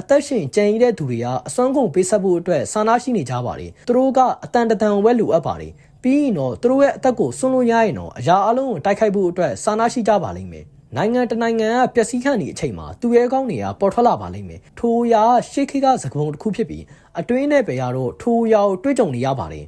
အသက်ရှင်ကြံရည်တဲ့သူတွေကအစွမ်းကုန်ပေးဆက်ဖို့အတွက်စာနာရှိနေကြပါတယ်သူတို့ကအတန်တတန်ဝဲလိုအပ်ပါတယ်ပြီးရင်တော့သူတို့ရဲ့အသက်ကိုဆွန့်လွတ်ရရင်တော့အရာအလုံးကိုတိုက်ခိုက်ဖို့အတွက်စာနာရှိကြပါလိမ့်မယ်နိုင်ငံတနိုင်ငံကပျက်စီးခံနေအချိန်မှာသူရဲကောင်းတွေကပေါ်ထွက်လာပါလိမ့်မယ်ထိုအရာရှေးခေတ်ကစကားပုံတစ်ခုဖြစ်ပြီးအတွင်းနဲ့ပဲရတော့ထိုအရာကိုတွေးကြုံနေရပါတယ်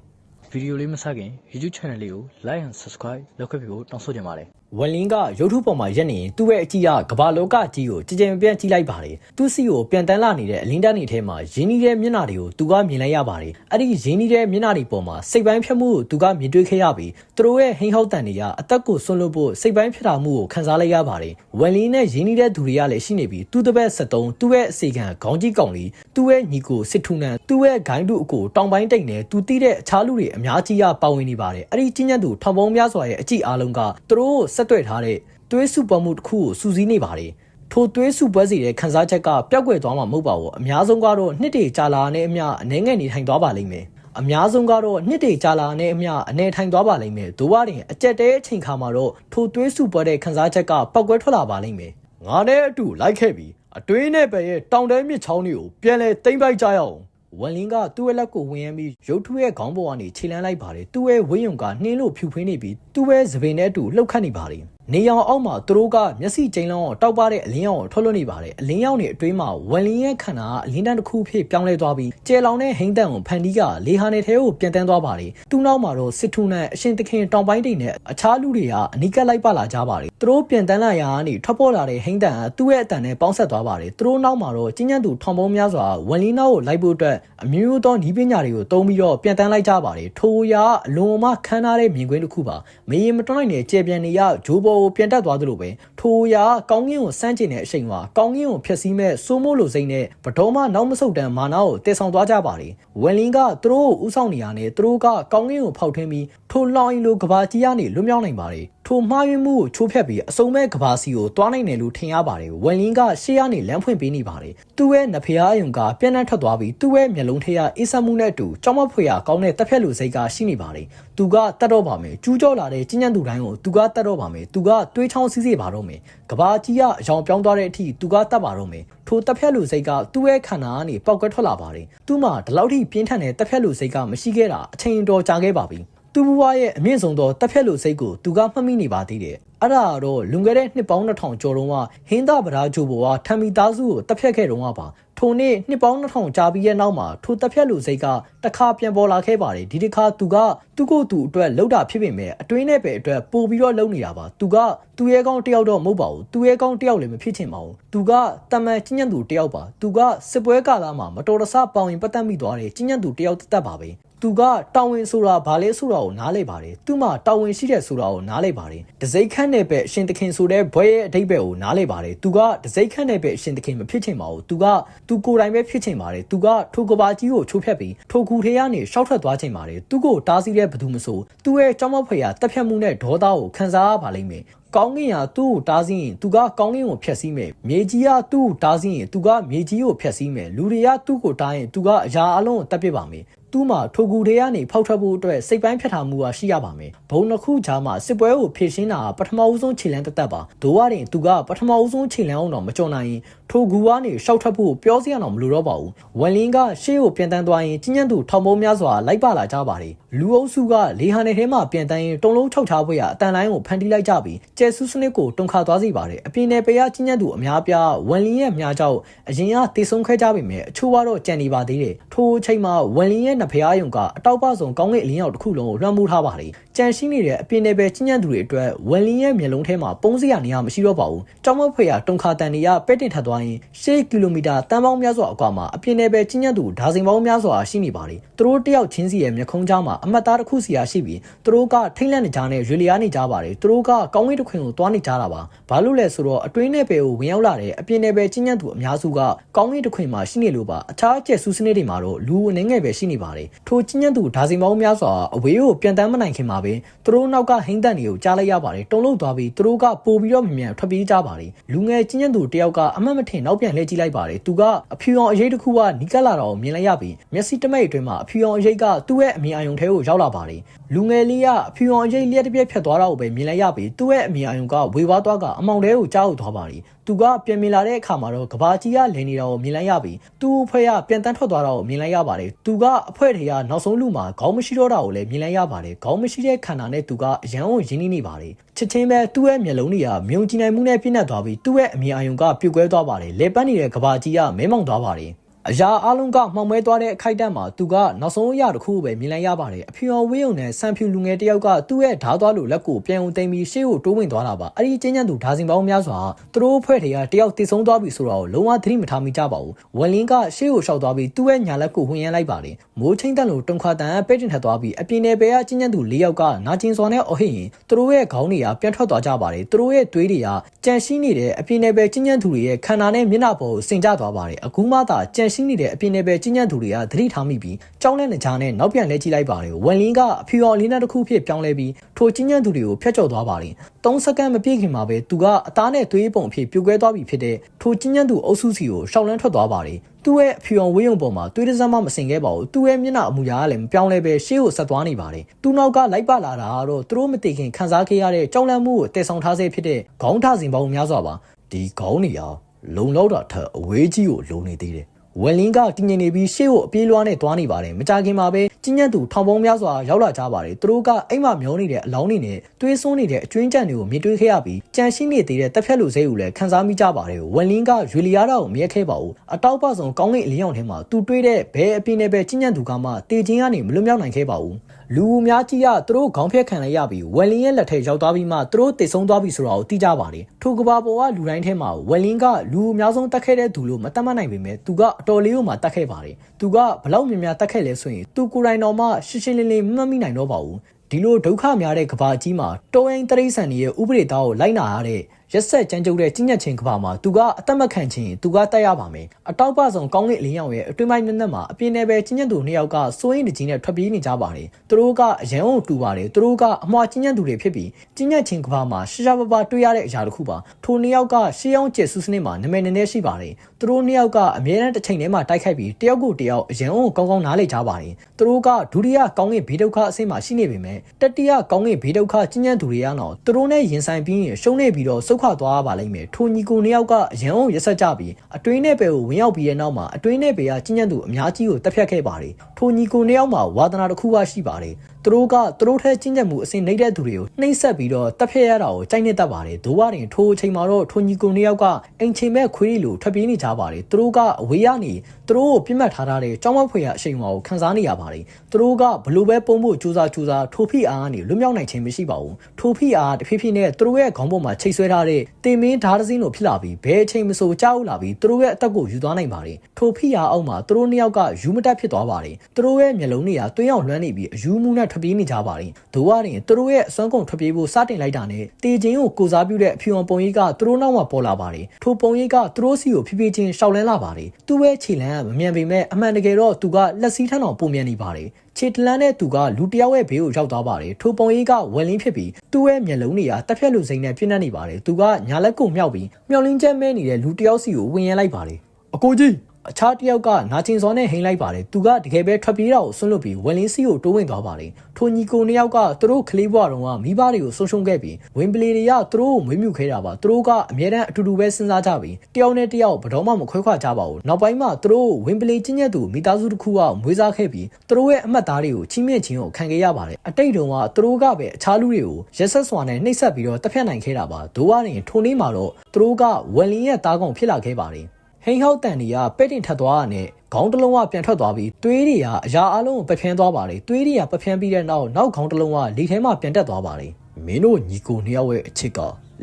ဗီဒီယိုလေးမစခင် YouTube channel လေးကို like and subscribe လုပ်ခဲ့ပြီးဖို့တောင်းဆိုချင်ပါတယ် ဝက်လင်းကရုပ်ထုပေါ်မှာရက်နေရင်သူ့ရဲ့အကြည့်ကကမ္ဘာလောကကြီးကိုကြည်ကြင်ပြန့်ကြည့်လိုက်ပါတယ်သူ့စီကိုပြန်တန်းလာနေတဲ့အလင်းတန်းတွေထဲမှာရင်းနှီးတဲ့မျက်နှာတွေကိုသူကမြင်လိုက်ရပါတယ်အဲ့ဒီရင်းနှီးတဲ့မျက်နှာတွေပေါ်မှာစိတ်ပိုင်းဖြတ်မှုကိုသူကမြင်တွေ့ခဲ့ရပြီးသူတို့ရဲ့ဟိန်းဟောက်တန်တွေကအသက်ကိုဆွန့်လွတ်ဖို့စိတ်ပိုင်းဖြတ်တာမှုကိုခံစားလိုက်ရပါတယ်ဝက်လင်းနဲ့ရင်းနှီးတဲ့သူတွေကလည်းရှိနေပြီးသူ့တစ်ပတ်73သူ့ရဲ့အစီကံခေါင်းကြီးကောင်လေးသူ့ရဲ့ညီကိုစစ်ထုနန်သူ့ရဲ့ဂိုင်းတို့အကိုတောင်ပိုင်းတိတ်နဲ့သူတည်တဲ့အခြားလူတွေအများကြီးကပါဝင်နေပါတယ်အဲ့ဒီကြီးညက်သူထောင်ပေါင်းများစွာရဲ့အကြည့်အားလုံးကသူတို့ဆက်တွေ့ထားတဲ့သွေးစုပွဲမှုတစ်ခုကိုစူးစီးနေပါတယ်ထိုသွေးစုပွဲစီတဲ့ခန်းစားချက်ကပျောက်ကွယ်သွားမှာမဟုတ်ပါဘူးအများဆုံးကတော့နှစ်တေကြာလာနဲ့အမျှအနေငယ်နေထိုင်သွားပါလိမ့်မယ်အများဆုံးကတော့နှစ်တေကြာလာနဲ့အမျှအနေထိုင်သွားပါလိမ့်မယ်ဒို့ဝရင်အကြက်တဲအချိန်ခါမှာတော့ထိုသွေးစုပွဲတဲ့ခန်းစားချက်ကပောက်ကွဲထွက်လာပါလိမ့်မယ်ငါနဲ့အတူလိုက်ခဲ့ပြီးအတွင်းနဲ့ပဲရဲ့တောင်တဲမြစ်ချောင်းတွေကိုပြန်လဲတိမ့်ပိုက်ကြရအောင် ဝန်လင်းကသူ့ရဲ့လက်ကိုဝင်ရမ်းပြီးရုပ်ထုရဲ့ခေါင်းပေါ်ကနေခြေလန်းလိုက်ပါတယ်သူ့ရဲ့ဝင်းယုံကနှင်းလို့ဖြူဖွေးနေပြီးသူ့ရဲ့သပင်နဲ့အတူလှုပ်ခတ်နေပါတယ် နေရောင်အောက်မှာသူတို့ကမျက်စိကျိန်းလောင်းအောင်တောက်ပတဲ့အလင်းရောင်ကိုထွက်လွှတ်နေပါတယ်အလင်းရောင်တွေအတွင်းမှာဝန်လင်းရဲ့ခန္ဓာကအလင်းတန်းတစ်ခုဖြစ်ပြောင်းလဲသွားပြီးကျဲလောင်တဲ့ဟိန်းတန်ကိုဖန်တီးကလေဟာနယ်ထဲကိုပြန်တန်းသွားပါတယ်သူ့နောက်မှာတော့စစ်ထုနဲ့အရှင်သခင်တောင်ပိုင်းတိန်နဲ့အခြားလူတွေကအနီးကပ်လိုက်ပါလာကြပါတယ်သူတို့ပြန်တန်းလာရာကနေထွက်ပေါ်လာတဲ့ဟိန်းတန်ကသူ့ရဲ့အတန်နဲ့ပေါင်းဆက်သွားပါတယ်သူတို့နောက်မှာတော့ကျဉ်းညံ့သူထောင်ပေါင်းများစွာဝန်လင်းနောက်ကိုလိုက်ဖို့အတွက်အမျိုးသောနီးပညာတွေကိုတုံးပြီးတော့ပြန်တန်းလိုက်ကြပါတယ်ထိုရာအလွန်မှခမ်းနားတဲ့မြင်ကွင်းတစ်ခုပါမရင်မတွန်းနိုင်တဲ့ကျေပြန်နေရဂျိုးဘောကိုပြန်တက်သွားသလိုပဲထိုရာကောင်းကင်ကိုစမ်းကျင်တဲ့အချိန်မှာကောင်းကင်ကိုဖျက်ဆီးမဲ့စိုးမိုးလိုစိမ့်နဲ့ဗတော်မှနောက်မဆုတ်တန်မာနာကိုတည်ဆောင်သွားကြပါတယ်ဝန်လင်းကသူတို့ကိုဥဆောင်နေရတဲ့သူတို့ကကောင်းကင်ကိုဖောက်ထွင်းပြီးထိုလောင်ရင်လိုကဘာကြီးကနေလွတ်မြောက်နိုင်ပါတယ် ထိုမှားယွင်းမှုကိုချိုးဖျက်ပြီးအစုံမဲ့ကဘာစီကိုတွားနိုင်တယ်လို့ထင်ရပါတယ်။ဝန်လင်းကရှေ့ကနေလမ်းဖွင့်ပေးနေပါတယ်။သူ့ရဲ့နဖျားအယုံကပြန့်နှံ့ထွက်သွားပြီးသူ့ရဲ့မျက်လုံးထဲကအေးဆက်မှုနဲ့အတူကြောက်မဖွေရကောင်းတဲ့တက်ဖြတ်လူစိတ်ကရှိနေပါတယ်။သူကတတ်တော့ပါမယ်။ကျူးကျော်လာတဲ့ကျဉ်းညံ့သူတိုင်းကိုသူကတတ်တော့ပါမယ်။သူကတွေးချောင်းစီးစေပါတော့မယ်။ကဘာကြီးကအယောင်ပြောင်းသွားတဲ့အထိသူကတတ်ပါတော့မယ်။ထိုတက်ဖြတ်လူစိတ်ကသူ့ရဲ့ခန္ဓာကနေပေါက်ကွဲထွက်လာပါတယ်။သူ့မှာဒီလောက်ထိပြင်းထန်တဲ့တက်ဖြတ်လူစိတ်ကမရှိခဲ့တာအချိန်တော်ကြာခဲ့ပါပြီ။ သူ့ဘဝရဲ့အမြင့်ဆုံးသောတက်ဖြတ်လူစိတ်ကိုသူကမှတ်မိနေပါသေးတယ်။အဲ့ဒါကတော့လွန်ခဲ့တဲ့နှစ်ပေါင်း2000ကျော်တုန်းကဟင်းသားဗရာဂျိုဘဝထမ်မီသားစုကိုတက်ဖြတ်ခဲ့တုန်းကပါ။ထိုနေ့နှစ်ပေါင်း2000ကြာပြီးရဲ့နောက်မှာထိုတက်ဖြတ်လူစိတ်ကတခါပြန်ပေါ်လာခဲ့ပါတယ်။ဒီတစ်ခါသူကသူ့ကိုယ်သူအတွက်လှုပ်တာဖြစ်ပေမဲ့အတွင်းနဲ့ပဲအတွက်ပို့ပြီးတော့လှုပ်နေတာပါ။သူကသူ့ရဲ့ကောင်းတယောက်တော့မဟုတ်ပါဘူး။သူ့ရဲ့ကောင်းတယောက်လည်းမဖြစ်ချင်ပါဘူး။သူကတမန်ကျဉ်းညံ့သူတယောက်ပါ။သူကစစ်ပွဲကာလမှာမတော်တဆပေါင်ရင်ပတ်သက်မိသွားတဲ့ကျဉ်းညံ့သူတယောက်တတ်ပါပဲ။ သူကတာဝန်ဆိုတာဘာလဲဆိုတာကိုနားလည်ပါတယ်သူမှတာဝန်ရှိတဲ့ဆိုတာကိုနားလည်ပါတယ်ဒစိတ်ခန့်နဲ့ပဲအရှင်သခင်ဆိုတဲ့ဘွဲရဲ့အတိတ်ပဲကိုနားလည်ပါတယ်သူကဒစိတ်ခန့်နဲ့ပဲအရှင်သခင်မဖြစ်ချင်ပါဘူးသူကသူကိုယ်တိုင်ပဲဖြစ်ချင်ပါတယ်သူကထိုကဘာကြီးကိုချိုးဖျက်ပြီးထိုကူထေးကနေရှောက်ထွက်သွားချင်ပါတယ်သူကိုတားဆီးတဲ့ဘသူမဆိုသူရဲ့ကြောင်းမောက်ဖွယ်ရတက်ဖြတ်မှုနဲ့ဒေါသကိုခံစားရပါလိမ့်မယ်ကောင်းကင်ကသူ့ကိုတားဆီးရင်သူကကောင်းကင်ကိုဖျက်ဆီးမယ်မြေကြီးကသူ့ကိုတားဆီးရင်သူကမြေကြီးကိုဖျက်ဆီးမယ်လူတွေကသူ့ကိုတားရင်သူကအရာအလုံးကိုတပ်ပစ်ပါမယ် သူ့မှာထိုကူတွေကနေဖောက်ထွက်ဖို့အတွက်စိတ်ပိုင်းဖြတ်ထားမှုကရှိရပါမယ်။ဘုံတစ်ခုကြားမှာစစ်ပွဲကိုဖြည့်ရှင်းတာပထမဦးဆုံးခြေလမ်းတစ်သက်ပါ။ဒို့ဝရင်သူကပထမဦးဆုံးခြေလမ်းအောင်တော့မကြုံနိုင်ရင်ထိုကူကနေရှောက်ထွက်ဖို့ပြောစရာတော့မလိုတော့ပါဘူး။ဝန်လင်းကရှေ့ကိုပြန်တန်းသွားရင်ကျဉ်းညံ့သူထောင်ပုံးများစွာလိုက်ပါလာကြပါတယ်။လူအုပ်စုကလေဟန်နယ်ထဲမှာပြန်တန်းရင်တုံလုံးချုပ်ထားဖို့ရအတန်လိုင်းကိုဖန်တီးလိုက်ကြပြီးကျဲဆူးစနစ်ကိုတုံခါသွားစေပါတယ်။အပြင်နယ်ပရကျဉ်းညံ့သူအများပြားဝန်လင်းရဲ့မြားကြောက်အရင်ကတေဆုံးခဲ့ကြပေမဲ့အချို့ကတော့ကြံနေပါသေးတယ်။ထိုအချိန်မှာဝန်လင်းရဲ့နဖျားယုံကအတောက်ပဆုံကောင်းကင်အလင်းရောက်တစ်ခုလုံးကိုလွှမ်းမိုးထားပါတယ်။ကြံရှိနေတဲ့အပြင်နယ်ပဲကျဉ်းညံ့သူတွေအတွက်ဝန်လင်းရဲ့မျက်လုံးထဲမှာပုံးစရာနေရာမရှိတော့ပါဘူး။ကြောက်မဖွေရတုံခါတန်တွေကပဲ့တင်ထပ်သွားရင်10ကီလိုမီတာတန်းပေါင်းများစွာအကွာမှာအပြင်နယ်ပဲကျဉ်းညံ့သူဒါဇင်ပေါင်းများစွာရှိနေပါတယ်။သူတို့တယောက်ချင်းစီရဲ့မျက်ခုံးကြားမှာအမတ်သားတစ်ခုစီရရှိပြီးသူတို့ကထိတ်လန့်နေကြတဲ့ရွေလျားနေကြပါတယ်။သူတို့ကကောင်းကင်တစ်ခွင်ကိုသွားနေကြတာပါ။ဘာလို့လဲဆိုတော့အတွင်းနယ်ပဲကိုဝင်ရောက်လာတဲ့အပြင်နယ်ပဲကျဉ်းညံ့သူအများစုကကောင်းကင်တစ်ခွင်မှာရှိနေလို့ပါ။အခြားကျက်ဆူးစနစ်တွေမှာတော့လူအနေငယ်ပဲရှိနေပါပါတယ်ထိုချင်းညံ့သူဒါစီမောင်းများစွာအဝေးကိုပြန်တမ်းမနိုင်ခင်မှာပဲသူတို့နောက်ကဟိမ့်တန်တွေကိုကြားလိုက်ရပါတယ်တုံလို့သွားပြီးသူတို့ကပို့ပြီးတော့မြန်မြန်ထွက်ပြေးကြပါတယ်လူငယ်ချင်းညံ့သူတယောက်ကအမှတ်မထင်နောက်ပြန်လှည့်ကြည့်လိုက်ပါတယ်သူကအဖြူအောင်အရေးတစ်ခုကနီးကပ်လာတာကိုမြင်လိုက်ရပြီးမျက်စိတမိတ်အတွင်းမှာအဖြူအောင်အရေးကသူ့ရဲ့အမြင်အာရုံထဲကိုရောက်လာပါတယ်လူငယ်လေးကအဖြူအောင်အရေးလျက်တစ်ပြက်ဖြတ်သွားတာကိုပဲမြင်လိုက်ရပြီးသူ့ရဲ့အမြင်အာရုံကဝေဝါးသွားကအမောင်တဲကိုကြားဟုတ်သွားပါတယ် သူကပြန်မြင်လာတဲ့အခါမှာတော့ကဘာကြီးကလင်နေတာကိုမြင်လိုက်ရပြီးသူ့အဖွဲ့ကပြန်တန်းထွက်သွားတာကိုမြင်လိုက်ရပါတယ်သူကအဖွဲတွေကနောက်ဆုံးလူမှာခေါင်းမရှိတော့တာကိုလည်းမြင်လိုက်ရပါတယ်ခေါင်းမရှိတဲ့ခန္ဓာနဲ့သူကအရန်ကိုရင်းနှီးနေပါတယ်ချစ်ချင်းပဲသူ့ရဲ့မျက်လုံးတွေကမြုံကြည်နိုင်မှုနဲ့ပြည့်နှက်သွားပြီးသူ့ရဲ့အမြင်အာရုံကပြုတ်ကွဲသွားပါတယ်လေပန်းနေတဲ့ကဘာကြီးကမဲမောင်သွားပါတယ် အရာအလုံးကမှောင်မဲသွားတဲ့အခိုက်အတန့်မှာသူကနောက်ဆုံးအရာတစ်ခုကိုပဲမြင်လိုက်ရပါတယ်အဖြူအောင်ဝင်းုံနဲ့ဆန်ဖြူလူငယ်တယောက်ကသူ့ရဲ့ဓားသွားလို့လက်ကိုပြန်ုံသိမ်းပြီးရှေ့ကိုတိုးဝင်သွားတာပါအဲ့ဒီချင်းချမ်းသူဓာစင်ပေါင်းများစွာသူတို့ဖွဲ့တွေကတယောက်တည်ဆုံးသွားပြီဆိုတော့လုံးဝသတိမထားမိကြပါဘူးဝက်လင်းကရှေ့ကိုရှောက်သွားပြီးသူ့ရဲ့ညာလက်ကိုဝင်ရမ်းလိုက်ပါတယ်မိုးချင်းတန်လိုတုံခါတန်ပဲ့တင်ထက်သွားပြီးအပြင်းနယ်ပယ်ကချင်းချမ်းသူ၄ယောက်ကနာကျင်စွာနဲ့အော်ဟစ်ရင်သူတို့ရဲ့ခေါင်းတွေကပြန်ထွက်သွားကြပါတယ်သူတို့ရဲ့သွေးတွေကကြန့်ရှိနေတဲ့အပြင်းနယ်ပယ်ချင်းချမ်းသူတွေရဲ့ခန္ဓာနဲ့မျက်နှာပေါ်ကိုစင်ကြသွားပါတယ်အခုမှသာကြန့်ရှိနေတဲ့အပြင်းနယ်ပယ်ချင်းချမ်းသူတွေကသတိထားမိပြီးကြောင်းနဲ့နှကြားနဲ့နောက်ပြန်လဲကြည့်လိုက်ပါတယ်ဝက်လင်းကအဖြူအောင်လေးနဲ့တစ်ခုဖြစ်ပြောင်းလဲပြီးထိုချင်းချမ်းသူတွေကိုဖျက်ချော်သွားပါတယ်3စက္ကန့်မပြည့်ခင်မှာပဲသူကအသားနဲ့သွေးပုံအဖြစ်ပြိုကွဲသွားပြီဖြစ်တဲ့ထိုချင်းချမ်းသူအုပ်စုစီကိုရှောက်လန်းထွက်သွားပါတယ်သူ့ရဲ့အဖြူအောင်ဝေးရုံပေါ်မှာသွေးတစမ်းမှမစင်ခဲ့ပါဘူးသူ့ရဲ့မျက်နှာအမူအရာကလည်းမပြောင်းလဲပဲရှေ့ကိုဆက်သွားနေပါတယ်သူ့နောက်ကလိုက်ပါလာတာကတော့သူတို့မသိခင်ခန်းစားခဲ့ရတဲ့ကြောင်းလန့်မှုကိုတည်ဆောင်ထားစေဖြစ်တဲ့ခေါင်းထစဉ်ပေါင်းများစွာပါဒီခေါင်းတွေဟာလုံလောက်တာထက်အဝေးကြီးကိုလုံနေသေးတယ် ဝက်လင်းကတည်ငြိမ်နေပြီးရှေ့ကိုအပြေးလွှားနဲ့သွားနေပါတယ်မကြခင်မှာပဲကျဉ်ညံ့သူထောင်ပေါင်းများစွာရောက်လာကြပါတယ်သူတို့ကအိမ်မှာမျောနေတဲ့အလောင်းတွေနဲ့သွေးစွန်းနေတဲ့အကျွင်းကြံတွေကိုမြင်တွေ့ခဲ့ရပြီးကြံရှိနေသေးတဲ့တပ်ဖြတ်လူစိတ်ကိုလည်းခန်းစားမိကြပါတယ်ဝက်လင်းကရွေလီယာတာကိုမရက်ခဲ့ပါဘူးအတောက်ပဆောင်ကောင်းကင်အလင်းရောင်ထဲမှာသူတွေးတဲ့ဘဲအပြင်းနဲ့ပဲကျဉ်ညံ့သူကမှတေချင်းကနေမလွတ်မြောက်နိုင်ခဲ့ပါဘူး လူအများကြီးကသူတို့ခေါင်းဖြတ်ခံလိုက်ရပြီးဝက်လင်းရဲ့လက်ထဲရောက်သွားပြီးမှသူတို့တည်ဆုံးသွားပြီဆိုတာကိုသိကြပါတယ်ထိုကဘာပေါ်ကလူတိုင်းထဲမှာဝက်လင်းကလူအများဆုံးတတ်ခဲ့တဲ့သူလို့မတတ်မှတ်နိုင်ပေမဲ့သူကအတော်လေးကိုမှတတ်ခဲ့ပါတယ်သူကဘလောက်များများတတ်ခဲ့လဲဆိုရင်သူကိုယ်တိုင်တော်မှရှင်းရှင်းလင်းလင်းမမှတ်မိနိုင်တော့ပါဘူးဒီလိုဒုက္ခများတဲ့ကဘာကြီးမှာတောအိမ်တရိษံတွေရဲ့ဥပဒေသားကိုလိုက်နာရတဲ့ ရက်ဆက်ကြမ်းကြုတ်တဲ့ကြီးညက်ချင်းကဘာမှာသူကအသက်မခံချင်းသူကတက်ရပါမယ်အတောက်ပဆောင်ကောင်းကင်အလင်းရောင်ရဲ့အတွင်းပိုင်းမျက်နှာမှာအပြင်းနဲ့ပဲကြီးညက်သူနှစ်ယောက်ကစိုးရင်တကြီးနဲ့ထွက်ပြေးနေကြပါတယ်သူတို့ကအရန်ကိုတူပါတယ်သူတို့ကအမွှာကြီးညက်သူတွေဖြစ်ပြီးကြီးညက်ချင်းကဘာမှာရှာရှာပပတွေ့ရတဲ့အရာတစ်ခုပါထိုနှစ်ယောက်ကရှေးအောင်ကျဲဆူစနစ်မှာနာမည်နည်းနည်းရှိပါတယ်သူတို့နှစ်ယောက်ကအမြဲတမ်းတစ်ချိန်တည်းမှာတိုက်ခိုက်ပြီးတယောက်ကိုတယောက်အရန်ကိုကောင်းကောင်းနားလေကြပါတယ်သူတို့ကဒုတိယကောင်းကင်ဘေးဒုက္ခအဆင့်မှာရှိနေပေမဲ့တတိယကောင်းကင်ဘေးဒုက္ခကြီးညက်သူတွေကတော့သူတို့နဲ့ရင်ဆိုင်ပြီးရင်ရှုံးနေပြီးတော့ဆုတ်ခွာသွားရပါလိမ့်မယ်ထိုညီကိုနှစ်ယောက်ကအရန်ကိုရက်ဆက်ကြပြီးအတွင်းနဲ့ပဲကိုဝင်ရောက်ပြီးတဲ့နောက်မှာအတွင်းနဲ့ပဲကကြီးညက်သူအများကြီးကိုတက်ဖြတ်ခဲ့ပါတယ်ထိုညီကိုနှစ်ယောက်မှာဝါသနာတစ်ခုပါရှိပါတယ်သူတို့ကသူတို့ထဲကြီးညက်မှုအစင်နှိမ့်တဲ့သူတွေကိုနှိမ့်ဆက်ပြီးတော့တက်ဖြတ်ရတာကိုကြိုက်နေတတ်ပါတယ်ဒိုးဝရင်ထိုအချိန်မှာတော့ထိုညီကိုနှစ်ယောက်ကအိမ်ချိန်မဲ့ခွေးလိုထွက်ပြေးနေကြပါတယ်သူတို့ကအဝေးရနေသူတို့ကိုပြစ်မှတ်ထားထားတဲ့ကြောင်းမဖွေရအချိန်မှာကိုခန်းစားနေရပါတယ်သူတို့ကဘလို့ပဲပုံဖို့စူးစမ်းစူးစမ်းထိုဖိအားကနေလွတ်မြောက်နိုင်ခြင်းမရှိပါဘူးထိုဖိအားတဖြည်းဖြည်းနဲ့သူတို့ရဲ့ခေါင်းပေါ်မှာချိတ်ဆွဲထားတဲ့တင်မင်းဓာတ်စင်းလိုဖြစ်လာပြီးဘယ်အချိန်မဆိုကြောက်လာပြီးသူတို့ရဲ့အသက်ကိုယူသွားနိုင်ပါတယ်ထိုဖိအားအောက်မှာသူတို့နှစ်ယောက်ကယူမတက်ဖြစ်သွားပါတယ်သူတို့ရဲ့မျက်လုံးတွေကတွင်းအောင်လွှမ်းနေပြီးအယူမှုနဲ့ထွက်ပြေးနေကြပါတယ်ဒိုးဝရင်သူတို့ရဲ့အစွမ်းကုန်ထွက်ပြေးဖို့စတင်လိုက်တာနဲ့တေချင်းကိုကိုစားပြုတဲ့အဖြူအောင်ပုံရိပ်ကသူတို့နောက်မှာပေါ်လာပါတယ်ထိုပုံရိပ်ကသူတို့စီကိုဖြည်းဖြည်းချင်းရှောက်လန်းလာပါတယ်သူ့ရဲ့ခြေလမ်းကမမြန်ပေမဲ့အမှန်တကယ်တော့သူကလက်စည်းထမ်းတော်ပုံမြန်နေပါတယ် ခြေတလန်းနဲ့သူကလူတယောက်ရဲ့ဘေးကိုရောက်သွားပါတယ်ထိုပုံရိပ်ကဝက်လင်းဖြစ်ပြီးသူ့ရဲ့မျက်လုံးတွေကတက်ဖြတ်လူစိမ့်နဲ့ပြည့်နှက်နေပါတယ်သူကညာလက်ကိုမြောက်ပြီးမျောလင်းချက်မဲနေတဲ့လူတယောက်စီကိုဝင်ရလိုက်ပါတယ်အကိုကြီး အခြားတယောက်ကနာကျင်စောနဲ့ဟိန်လိုက်ပါတယ်သူကတကယ်ပဲထွက်ပြေးတာကိုဆွန့်လွတ်ပြီးဝက်လင်းစီကိုတိုးဝင်သွားပါတယ်ထိုညီကိုနှစ်ယောက်ကသူတို့ကလေးဘွားတော်ကမိဘတွေကိုဆုံးရှုံးခဲ့ပြီးဝင်ပလီတွေကသူတို့ကိုမွေးမြူခဲ့တာပါသူတို့ကအမြဲတမ်းအတူတူပဲစဉ်းစားကြပြီးတယောက်နဲ့တယောက်ဘယ်တော့မှမခွဲခွာကြပါဘူးနောက်ပိုင်းမှာသူတို့ဝင်ပလီချင်းညက်သူမိသားစုတစ်ခုကမွေးစားခဲ့ပြီးသူတို့ရဲ့အမတ်သားတွေကိုချီးမြှင့်ခြင်းကိုခံခဲ့ရပါတယ်အတိတ်တုန်းကသူတို့ကပဲအခြားလူတွေကိုရက်ဆက်စွာနဲ့နှိပ်စက်ပြီးတော့တပ်ဖြတ်နိုင်ခဲ့တာပါဒိုးဝရင်ထိုနေ့မှာတော့သူတို့ကဝက်လင်းရဲ့တားကောင်ဖြစ်လာခဲ့ပါတယ် ဟိန်ဟောက်တန်တွေကပဲ့တင်ထပ်သွားတာနဲ့ခေါင်းတစ်လုံးကပြန်ထွက်သွားပြီးသွေးတွေကအရာအလုံးကိုပက်ဖြန်းသွားပါတယ်သွေးတွေကပက်ဖြန်းပြီးတဲ့နောက်နောက်ခေါင်းတစ်လုံးကလေထဲမှာပြန်တက်သွားပါတယ်မင်းတို့ညီကိုနှစ်ယောက်ရဲ့အချစ်က